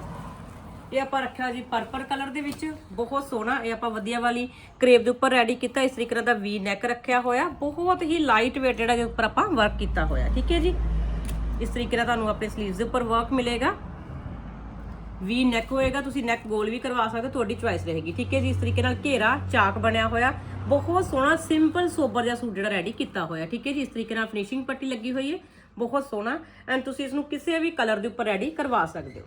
ਇਹ ਆਪਾਂ ਰੱਖਿਆ ਜੀ ਪਰਪਲ ਕਲਰ ਦੇ ਵਿੱਚ, ਬਹੁਤ ਸੋਹਣਾ, ਇਹ ਆਪਾਂ ਵਧੀਆ ਵਾਲੀ ਕਰੇਪ ਦੇ ਉੱਪਰ ਰੈਡੀ ਕੀਤਾ ਇਸ ਤਰੀਕੇ ਨਾਲ ਦਾ ਵੀ ਨੈਕ ਰੱਖਿਆ ਹੋਇਆ, ਬਹੁਤ ਹੀ ਲਾਈਟ weight ਜਿਹੜਾ ਦੇ ਉੱਪਰ ਆਪਾਂ ਵਰਕ ਕੀਤਾ ਹੋਇਆ, ਠੀਕ ਹੈ ਜੀ? ਇਸ ਤਰੀਕੇ ਨਾਲ ਤੁਹਾਨੂੰ ਆਪਣੇ 슬ੀਵਸ ਦੇ ਉੱਪਰ ਵਰਕ ਮਿਲੇਗਾ। ਵੀ ਨੈਕ ਹੋਏਗਾ, ਤੁਸੀਂ ਨੈਕ ਗੋਲ ਵੀ ਕਰਵਾ ਸਕਦੇ ਹੋ, ਤੁਹਾਡੀ ਚੁਆਇਸ ਰਹੇਗੀ, ਠੀਕ ਹੈ ਜੀ? ਇਸ ਤਰੀਕੇ ਨਾਲ ਘੇਰਾ, ਚਾਕ ਬਣਿਆ ਹੋਇਆ, ਬਹੁਤ ਸੋਹਣਾ ਸਿੰਪਲ ਸੋਬਰ ਜਿਹਾ ਸੂਟ ਜਿਹੜਾ ਰੈਡੀ ਕੀਤਾ ਹੋਇਆ, ਠੀਕ ਹੈ ਜੀ? ਇਸ ਤਰੀਕੇ ਨਾਲ ਫਿਨਿਸ਼ਿੰਗ ਪੱਟੀ ਲੱਗੀ ਹੋਈ ਹੈ, ਬਹੁਤ ਸੋਹਣਾ ਐਂਡ ਤੁਸੀਂ ਇਸ ਨੂੰ ਕਿਸੇ ਵੀ ਕਲਰ ਦੇ ਉੱਪਰ ਰੈਡੀ ਕਰਵਾ ਸਕਦੇ ਹੋ।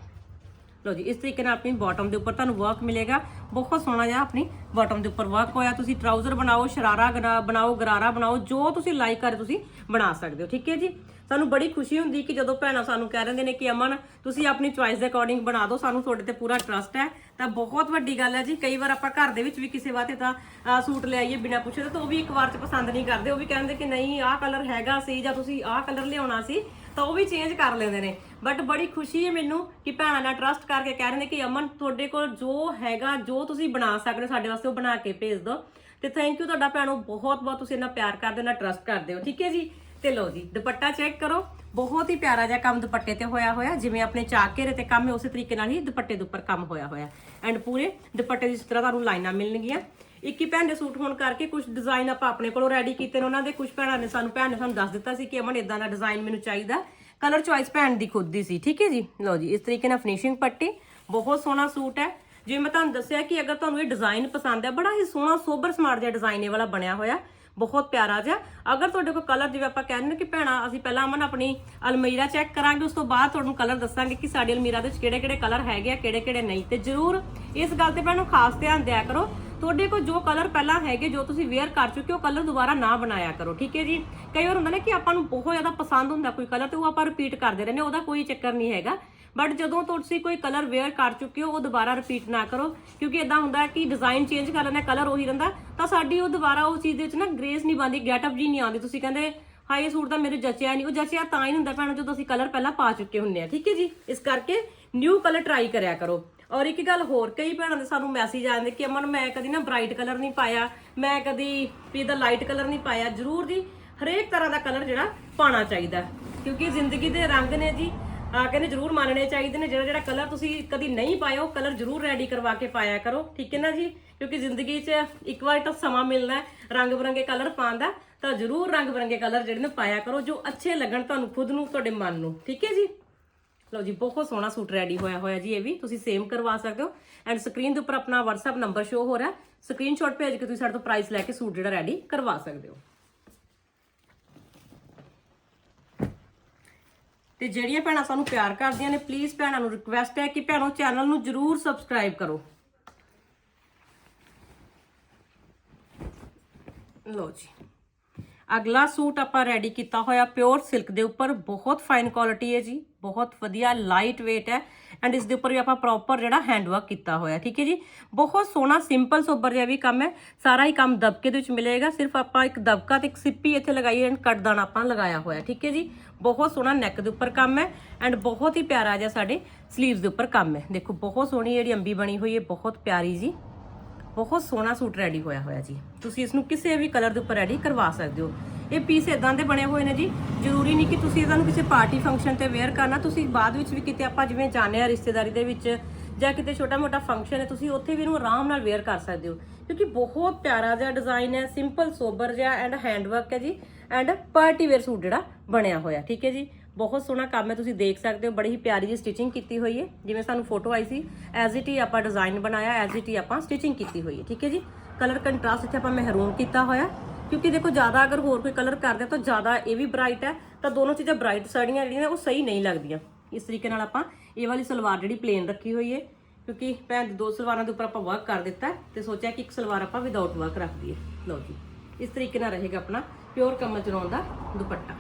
ਲੋ ਜੀ, ਇਸ ਤਰੀਕੇ ਨਾਲ ਆਪਣੀ ਬਾਟਮ ਦੇ ਉੱਪਰ ਤੁਹਾਨੂੰ ਵਰਕ ਮਿਲੇਗਾ। ਬਹੁਤ ਸੋਹਣਾ ਜਿਹਾ ਆਪਣੀ ਬਾਟਮ ਦੇ ਉੱਪਰ ਵਰਕ ਹੋਇਆ। ਤੁਸੀਂ ਟਰਾਊਜ਼ਰ ਬਣਾਓ, ਸ਼ਰਾਰਾ ਗਰਾ- ਬਣਾਓ, ਗਰਾਰਾ ਬਣਾਓ, ਜੋ ਤੁਸੀਂ ਲਾਈਕ ਕਰ ਤੁਸੀਂ ਬਣਾ ਸਕਦੇ ਹੋ, ਠੀਕ ਹੈ ਜੀ? ਸਾਨੂੰ ਬੜੀ ਖੁਸ਼ੀ ਹੁੰਦੀ ਕਿ ਜਦੋਂ ਭੈਣਾਂ ਸਾਨੂੰ ਕਹਿ ਰਹਿੰਦੇ ਨੇ ਕਿ ਅਮਨ, ਤੁਸੀਂ ਆਪਣੀ ਚੁਆਇਸ ਦੇ ਅਕੋਰਡਿੰਗ ਬਣਾ ਦਿਓ, ਸਾਨੂੰ ਤੁਹਾਡੇ ਤੇ ਪੂਰਾ ਟਰਸਟ ਹੈ। ਤਾਂ ਬਹੁਤ ਵੱਡੀ ਗੱਲ ਹੈ ਜੀ, ਕਈ ਵਾਰ ਆਪਾਂ ਘਰ ਦੇ ਵਿੱਚ ਵੀ ਕਿਸੇ ਵਾਸਤੇ ਤਾਂ ਸੂਟ ਲੈ ਆਈਏ ਬਿਨਾਂ ਪੁੱਛੇ ਤਾਂ ਉਹ ਵੀ ਇੱਕ ਵਾਰ ਚ ਪਸੰਦ ਨਹੀਂ ਕਰਦੇ। ਉਹ ਵੀ ਕਹਿੰਦੇ ਕਿ ਨਹੀਂ, ਆਹ ਕਲਰ ਹੈਗਾ ਸੀ ਜਾਂ ਤੁਸੀਂ ਆਹ ਕਲਰ ਲਿਆਉਣਾ ਸੀ, ਤਾਂ ਉਹ ਵੀ ਚੇਂਜ ਕਰ ਲੈਂਦੇ ਨੇ। ਬਟ ਬੜੀ ਖੁਸ਼ੀ ਹੈ ਮੈਨੂੰ ਕਿ ਭੈਣਾਂ ਨਾਲ ਟਰਸਟ ਕਰਕੇ ਕਹਿ ਰਹੇ ਨੇ ਕਿ ਅਮਨ, ਤੁਹਾਡੇ ਕੋਲ ਜੋ ਹੈਗਾ, ਜੋ ਤੁਸੀਂ ਬਣਾ ਸਕਦੇ ਹੋ, ਸਾਡੇ ਵਾਸਤੇ ਉਹ ਬਣਾ ਕੇ ਭੇਜ ਦਿਓ। ਤੇ ਥੈਂਕ ਯੂ ਤੁਹਾਡਾ ਭੈਣੋ, ਬਹੁਤ ਬਹੁਤ ਤੁਸੀਂ ਇੰਨਾ ਪਿਆਰ ਕਰਦੇ ਹੋ ਨਾ ਟਰਸਟ ਕਰਦੇ ਹੋ। ਠੀਕ ਹੈ ਜੀ? ਤੇ ਲਓ ਜੀ, ਦੁਪੱਟਾ ਚੈੱਕ ਕਰੋ। ਬਹੁਤ ਹੀ ਪਿਆਰਾ ਜਿਹਾ ਕੰਮ ਦੁਪੱਟੇ ਤੇ ਹੋਇਆ ਹੋਇਆ, ਜਿਵੇਂ ਆਪਣੇ ਚਾਕ ਘੇਰੇ ਤੇ ਕੰਮ ਹੈ, ਉਸੇ ਤਰੀਕੇ ਨਾਲ ਹੀ ਦੁਪੱਟੇ ਦੇ ਉੱਪਰ ਕੰਮ ਹੋਇਆ ਹੋਇਆ। ਐਂਡ ਪੂਰੇ ਦੁਪੱਟੇ ਦੀ ਇਸ ਤਰ੍ਹਾਂ ਤੁਹਾਨੂੰ ਲਾਈਨਾਂ ਮਿਲਣਗੀਆਂ। ਇੱਕ ਹੀ ਭੈਣ ਦੇ ਸੂਟ ਹੋਣ ਕਰਕੇ ਕੁਝ ਡਿਜ਼ਾਈਨ ਆਪਾਂ ਆਪਣੇ ਕੋਲੋਂ ਰੈਡੀ ਕੀਤੇ ਨੇ ਉਹਨਾਂ ਦੇ। ਕੁਝ ਭੈਣਾਂ ਨੇ ਸਾਨੂੰ, ਭੈਣ ਨੇ ਸਾਨੂੰ ਦੱਸ ਦਿੱਤਾ ਸੀ ਕਿ ਅਮਨ ਇਦਾਂ ਦਾ ਡਿਜ਼ਾਈਨ ਮੈਨੂੰ ਚਾਹੀਦਾ। ਕਲਰ ਚੁਆਇਸ ਭੈਣ ਦੀ ਖੁਦ ਦੀ ਸੀ, ਠੀਕ ਹੈ ਜੀ? ਲਓ ਜੀ, ਇਸ ਤਰੀਕੇ ਨਾਲ ਫਿਨਿਸ਼ਿੰਗ ਪੱਟੀ, ਬਹੁਤ ਸੋਹਣਾ ਸੂਟ ਹੈ। ਜਿਵੇਂ ਮੈਂ ਤੁਹਾਨੂੰ ਦੱਸਿਆ ਕਿ ਅਗਰ ਤੁਹਾਨੂੰ ਇਹ ਡਿਜ਼ਾਈਨ ਪਸੰਦ ਹੈ, ਬੜਾ ਹੀ ਸੋਹਣਾ ਸੋਬਰ ਸਮਾਰਟ ਜਿਹਾ ਡਿਜ਼ਾਈਨ ਇਹ ਵਾਲਾ ਬਣਿਆ ਹੋਇਆ। ਬਹੁਤ ਪਿਆਰਾ ਜਿਹਾ। ਅਗਰ ਤੁਹਾਡੇ ਕੋਲ ਕਲਰ ਜਿਵੇਂ ਆਪਾਂ ਕਹਿੰਦੇ ਕਿ ਭੈਣਾ, ਅਸੀਂ ਪਹਿਲਾਂ ਅਮਨ ਆਪਣੀ ਅਲਮੀਰਾ ਚੈੱਕ ਕਰਾਂਗੇ, ਉਸ ਤੋਂ ਬਾਅਦ ਤੁਹਾਨੂੰ ਕਲਰ ਦੱਸਾਂਗੇ ਕਿ ਸਾਡੀ ਅਲਮੀਰਾ ਦੇ ਵਿੱਚ ਕਿਹੜੇ ਕਿਹੜੇ ਕਲਰ ਹੈਗੇ ਆ ਕਿਹੜੇ ਕਿਹੜੇ ਨਹੀਂ। ਤੇ ਜ਼ਰੂਰ ਇਸ ਗੱਲ ਤੇ ਭੈਣੋ ਖਾਸ ਧਿਆਨ ਦਿਆ ਕਰੋ। ਤੁਹਾਡੇ ਕੋਲ ਜੋ ਕਲਰ ਪਹਿਲਾਂ ਹੈਗੇ, ਜੋ ਤੁਸੀਂ ਵੇਅਰ ਕਰ ਚੁੱਕੇ ਹੋ ਕਲਰ ਦੁਬਾਰਾ ਨਾ ਬਣਾਇਆ ਕਰੋ, ਠੀਕ ਹੈ ਜੀ? ਕਈ ਵਾਰ ਹੁੰਦਾ ਨਾ ਕਿ ਆਪਾਂ ਨੂੰ ਬਹੁਤ ਜ਼ਿਆਦਾ ਪਸੰਦ ਹੁੰਦਾ ਕੋਈ ਕਲਰ ਤੇ ਉਹ ਆਪਾਂ ਰਿਪੀਟ ਕਰਦੇ ਰਹਿੰਦੇ ਉਹਦਾ ਕੋਈ ਚੱਕਰ ਨਹੀਂ ਹੈਗਾ। ਬਟ ਜਦੋਂ ਤੁਸੀਂ ਕੋਈ ਕਲਰ ਵੇਅਰ ਕਰ ਚੁੱਕੇ ਹੋ, ਉਹ ਦੁਬਾਰਾ ਰਿਪੀਟ ਨਾ ਕਰੋ, ਕਿਉਂਕਿ ਇਦਾਂ ਹੁੰਦਾ ਕਿ ਡਿਜ਼ਾਈਨ ਚੇਂਜ ਕਰ ਲੈਣਾ ਕਲਰ ਉਹੀ ਰਹਿੰਦਾ ਤਾਂ ਸਾਡੀ ਉਹ ਦੁਬਾਰਾ ਉਹ ਚੀਜ਼ ਦੇ ਵਿੱਚ ਨਾ ਗ੍ਰੇਸ ਨਹੀਂ ਬਣਦੀ ਗੈਟਅਪ ਜੀ ਨਹੀਂ ਆਉਂਦੀ। ਤੁਸੀਂ ਕਹਿੰਦੇ, ਹਾਏ ਸੂਟ ਤਾਂ ਮੇਰੇ ਜਚਿਆ ਨਹੀਂ। ਉਹ ਜਚਿਆ ਤਾਂ ਹੀ ਨਹੀਂ ਹੁੰਦਾ ਭੈਣੋ, ਜਦੋਂ ਅਸੀਂ ਕਲਰ ਪਹਿਲਾਂ ਪਾ ਚੁੱਕੇ ਹੁੰਦੇ ਆ ਠੀਕ ਹੈ ਜੀ? ਇਸ ਕਰਕੇ ਨਿਊ ਕਲਰ ਟਰਾਈ ਕਰਿਆ ਕਰੋ। ਔਰ ਇੱਕ ਗੱਲ ਹੋਰ, ਕਈ ਭੈਣਾਂ ਦੇ ਸਾਨੂੰ ਮੈਸੇਜ ਆ ਜਾਂਦੇ ਕਿ, ਅਮਨ, ਮੈਂ ਕਦੀ ਨਾ ਬ੍ਰਾਈਟ ਕਲਰ ਨਹੀਂ ਪਾਇਆ। ਮੈਂ ਕਦੀ ਵੀ ਦਾ ਲਾਈਟ ਕਲਰ ਨਹੀਂ ਪਾਇਆ। ਜ਼ਰੂਰ ਜੀ, ਹਰੇਕ ਤਰ੍ਹਾਂ ਦਾ ਕਲਰ ਜਿਹੜਾ ਪਾਣਾ ਚਾਹੀਦਾ ਕਿਉਂਕਿ ਜ਼ਿੰਦਗੀ ਦੇ ਰੰਗ ਨੇ ਜੀ। ਆ ਕਹਿੰਦੇ ਜ਼ਰੂਰ ਮੰਨਣੇ ਚਾਹੀਦੇ ਨੇ, ਜਿਹੜਾ ਜਿਹੜਾ ਕਲਰ ਤੁਸੀਂ ਕਦੀ ਨਹੀਂ ਪਾਇਆ ਉਹ ਕਲਰ ਜ਼ਰੂਰ ਰੈਡੀ ਕਰਵਾ ਕੇ ਪਾਇਆ ਕਰੋ। ਠੀਕ ਹੈ ਨਾ ਜੀ? ਕਿਉਂਕਿ ਜ਼ਿੰਦਗੀ 'ਚ ਇੱਕ ਵਾਰ ਤਾਂ ਸਮਾਂ ਮਿਲਦਾ ਰੰਗ ਬਰੰਗੇ ਕਲਰ ਪਾਉਣ ਦਾ, ਤਾਂ ਜ਼ਰੂਰ ਰੰਗ ਬਰੰਗੇ ਕਲਰ ਜਿਹੜੇ ਨੇ ਪਾਇਆ ਕਰੋ, ਜੋ ਅੱਛੇ ਲੱਗਣ ਤੁਹਾਨੂੰ ਖੁਦ ਨੂੰ, ਤੁਹਾਡੇ ਮਨ ਨੂੰ। ਠੀਕ ਹੈ ਜੀ? ਲਓ ਜੀ, ਬਹੁਤ ਸੋਹਣਾ ਸੂਟ ਰੈਡੀ ਹੋਇਆ ਹੋਇਆ ਜੀ ਇਹ ਵੀ। ਤੁਸੀਂ ਸੇਮ ਕਰਵਾ ਸਕਦੇ ਹੋ। ਐਂਡ ਸਕਰੀਨ ਦੇ ਉੱਪਰ ਆਪਣਾ WhatsApp ਨੰਬਰ ਸ਼ੋ ਹੋ ਰਿਹਾ। ਸਕਰੀਨਸ਼ਾਟ ਭੇਜ ਕੇ ਤੁਸੀਂ ਸਾਡੇ ਤੋਂ ਪ੍ਰਾਈਸ ਲੈ ਕੇ ਸੂਟ ਜਿਹੜਾ ਰੈਡੀ ਕਰਵਾ ਸਕਦੇ ਹੋ। ਤੇ ਜਿਹੜੀਆਂ ਭੈਣਾਂ ਸਾਨੂੰ ਪਿਆਰ ਕਰਦੀਆਂ ਨੇ ਪਲੀਜ਼ ਭੈਣਾਂ ਨੂੰ ਰਿਕੁਐਸਟ ਹੈ ਕਿ ਭੈਣੋ ਚੈਨਲ ਨੂੰ ਜਰੂਰ ਸਬਸਕ੍ਰਾਈਬ ਕਰੋ। ਲਓ ਜੀ। ਅਗਲਾ ਸੂਟ ਆਪਾਂ ਰੈਡੀ ਕੀਤਾ ਹੋਇਆ ਪਿਓਰ ਸਿਲਕ ਦੇ ਉੱਪਰ, ਬਹੁਤ ਫਾਈਨ ਕੁਆਲਿਟੀ ਹੈ ਜੀ, ਬਹੁਤ ਵਧੀਆ ਲਾਈਟ weight ਹੈ। ਐਂਡ ਇਸ ਦੇ ਉੱਪਰ ਵੀ ਆਪਾਂ ਪ੍ਰੋਪਰ ਜਿਹੜਾ ਹੈਂਡ ਵਰਕ ਕੀਤਾ ਹੋਇਆ, ਠੀਕ ਹੈ ਜੀ? ਬਹੁਤ ਸੋਹਣਾ ਸਿੰਪਲ ਸੋਬਰ ਜਿਹਾ ਵੀ ਕੰਮ ਹੈ। ਸਾਰਾ ਹੀ ਕੰਮ ਦਬਕੇ ਦੇ ਵਿੱਚ ਮਿਲੇਗਾ। ਸਿਰਫ ਆਪਾਂ ਇੱਕ ਦਬਕਾ ਤੇ ਇੱਕ ਸਿੱਪੀ ਇੱਥੇ ਲਗਾਈ ਐਂਡ ਕੱਟਦਾਣਾ ਆਪਾਂ ਲਗਾਇਆ ਹੋਇਆ, ਠੀਕ ਹੈ ਜੀ? ਬਹੁਤ ਸੋਹਣਾ ਨੈਕ ਦੇ ਉੱਪਰ ਕੰਮ ਹੈ ਐਂਡ ਬਹੁਤ ਹੀ ਪਿਆਰਾ ਜਿਹਾ ਸਾਡੇ 슬ੀਵਸ ਦੇ ਉੱਪਰ ਕੰਮ ਹੈ। ਦੇਖੋ, ਬਹੁਤ ਸੋਹਣੀ ਜਿਹੜੀ ਅੰਬੀ ਬਣੀ ਹੋਈ ਹੈ, ਬਹੁਤ ਪਿਆਰੀ ਜੀ। ਬਹੁਤ ਸੋਹਣਾ ਸੂਟ ਰੈਡੀ ਹੋਇਆ ਹੋਇਆ ਜੀ। ਤੁਸੀਂ ਇਸ ਨੂੰ ਕਿਸੇ ਵੀ ਕਲਰ ਦੇ ਉੱਪਰ ਰੈਡੀ ਕਰਵਾ ਸਕਦੇ ਹੋ। ਇਹ ਪੀਸ ਇਦਾਂ ਦੇ ਬਣੇ ਹੋਏ ਨੇ ਜੀ। ਜ਼ਰੂਰੀ ਨਹੀਂ ਕਿ ਤੁਸੀਂ ਇਹਨਾਂ ਨੂੰ ਕਿਸੇ ਪਾਰਟੀ ਫੰਕਸ਼ਨ ਤੇ ਵੇਅਰ ਕਰਨਾ। ਤੁਸੀਂ ਬਾਅਦ ਵਿੱਚ ਵੀ ਕਿਤੇ ਆਪਾਂ ਜਿਵੇਂ ਜਾਂਦੇ ਆ ਰਿਸ਼ਤੇਦਾਰੀ ਦੇ ਵਿੱਚ ਜਾਂ ਕਿਤੇ ਛੋਟਾ ਮੋਟਾ ਫੰਕਸ਼ਨ ਹੈ, ਤੁਸੀਂ ਉੱਥੇ ਵੀ ਇਹਨੂੰ ਆਰਾਮ ਨਾਲ ਵੇਅਰ ਕਰ ਸਕਦੇ ਹੋ। ਕਿਉਂਕਿ ਬਹੁਤ ਪਿਆਰਾ ਜਿਹਾ ਡਿਜ਼ਾਈਨ ਹੈ ਸਿੰਪਲ ਸੋਬਰ ਜਿਹਾ ਐਂਡ ਹੈਂਡਵਰਕ ਹੈ ਜੀ ਐਂਡ ਪਾਰਟੀ ਵੇਅਰ ਸੂਟ ਜਿਹੜਾ ਬਣਿਆ ਹੋਇਆ, ਠੀਕ ਹੈ ਜੀ? ਬਹੁਤ ਸੋਹਣਾ ਕੰਮ ਹੈ, ਤੁਸੀਂ ਦੇਖ ਸਕਦੇ ਹੋ, ਬੜੀ ਹੀ ਪਿਆਰੀ ਜੀ ਸਟਿਚਿੰਗ ਕੀਤੀ ਹੋਈ ਹੈ। ਜਿਵੇਂ ਸਾਨੂੰ ਫੋਟੋ ਆਈ ਸੀ ਐਜ਼ ਇਟ ਹੀ ਆਪਾਂ ਡਿਜ਼ਾਈਨ ਬਣਾਇਆ ਐਜ਼ ਇਟ ਹੀ ਆਪਾਂ ਸਟਿਚਿੰਗ ਕੀਤੀ ਹੋਈ ਹੈ, ਠੀਕ ਹੈ ਜੀ? ਕਲਰ ਕੰਟਰਾਸਟ ਇੱਥੇ ਆਪਾਂ ਮਹਿਰੂਨ ਕੀਤਾ ਹੋਇਆ। ਕਿਉਂਕਿ ਦੇਖੋ ਜ਼ਿਆਦਾ ਅਗਰ ਹੋਰ ਕੋਈ ਕਲਰ ਕਰਦੇ ਤਾਂ ਜ਼ਿਆਦਾ ਇਹ ਵੀ ਬ੍ਰਾਈਟ ਹੈ, ਤਾਂ ਦੋਨੋਂ ਚੀਜ਼ਾਂ ਬ੍ਰਾਈਟ ਸਾੜੀਆਂ ਜਿਹੜੀਆਂ ਨੇ ਉਹ ਸਹੀ ਨਹੀਂ ਲੱਗਦੀਆਂ। ਇਸ ਤਰੀਕੇ ਨਾਲ ਆਪਾਂ ਇਹ ਵਾਲੀ ਸਲਵਾਰ ਜਿਹੜੀ ਪਲੇਨ ਰੱਖੀ ਹੋਈ ਹੈ, ਕਿਉਂਕਿ ਭੈਣ ਦੀ ਦੋ ਸਲਵਾਰਾਂ ਦੇ ਉੱਪਰ ਆਪਾਂ ਵਰਕ ਕਰ ਦਿੱਤਾ ਹੈ ਤੇ ਸੋਚਿਆ ਕਿ ਇੱਕ ਸਲਵਾਰ ਆਪਾਂ ਵਿਦਆਊਟ ਵਰਕ ਰੱਖ ਦਈਏ। ਲਓ ਜੀ, ਇਸ ਤਰੀਕੇ ਨਾਲ ਰਹੇਗਾ ਆਪਣਾ ਪਿਓਰ ਕਮਲ ਚਰੋਂ ਦਾ ਦੁਪੱਟਾ।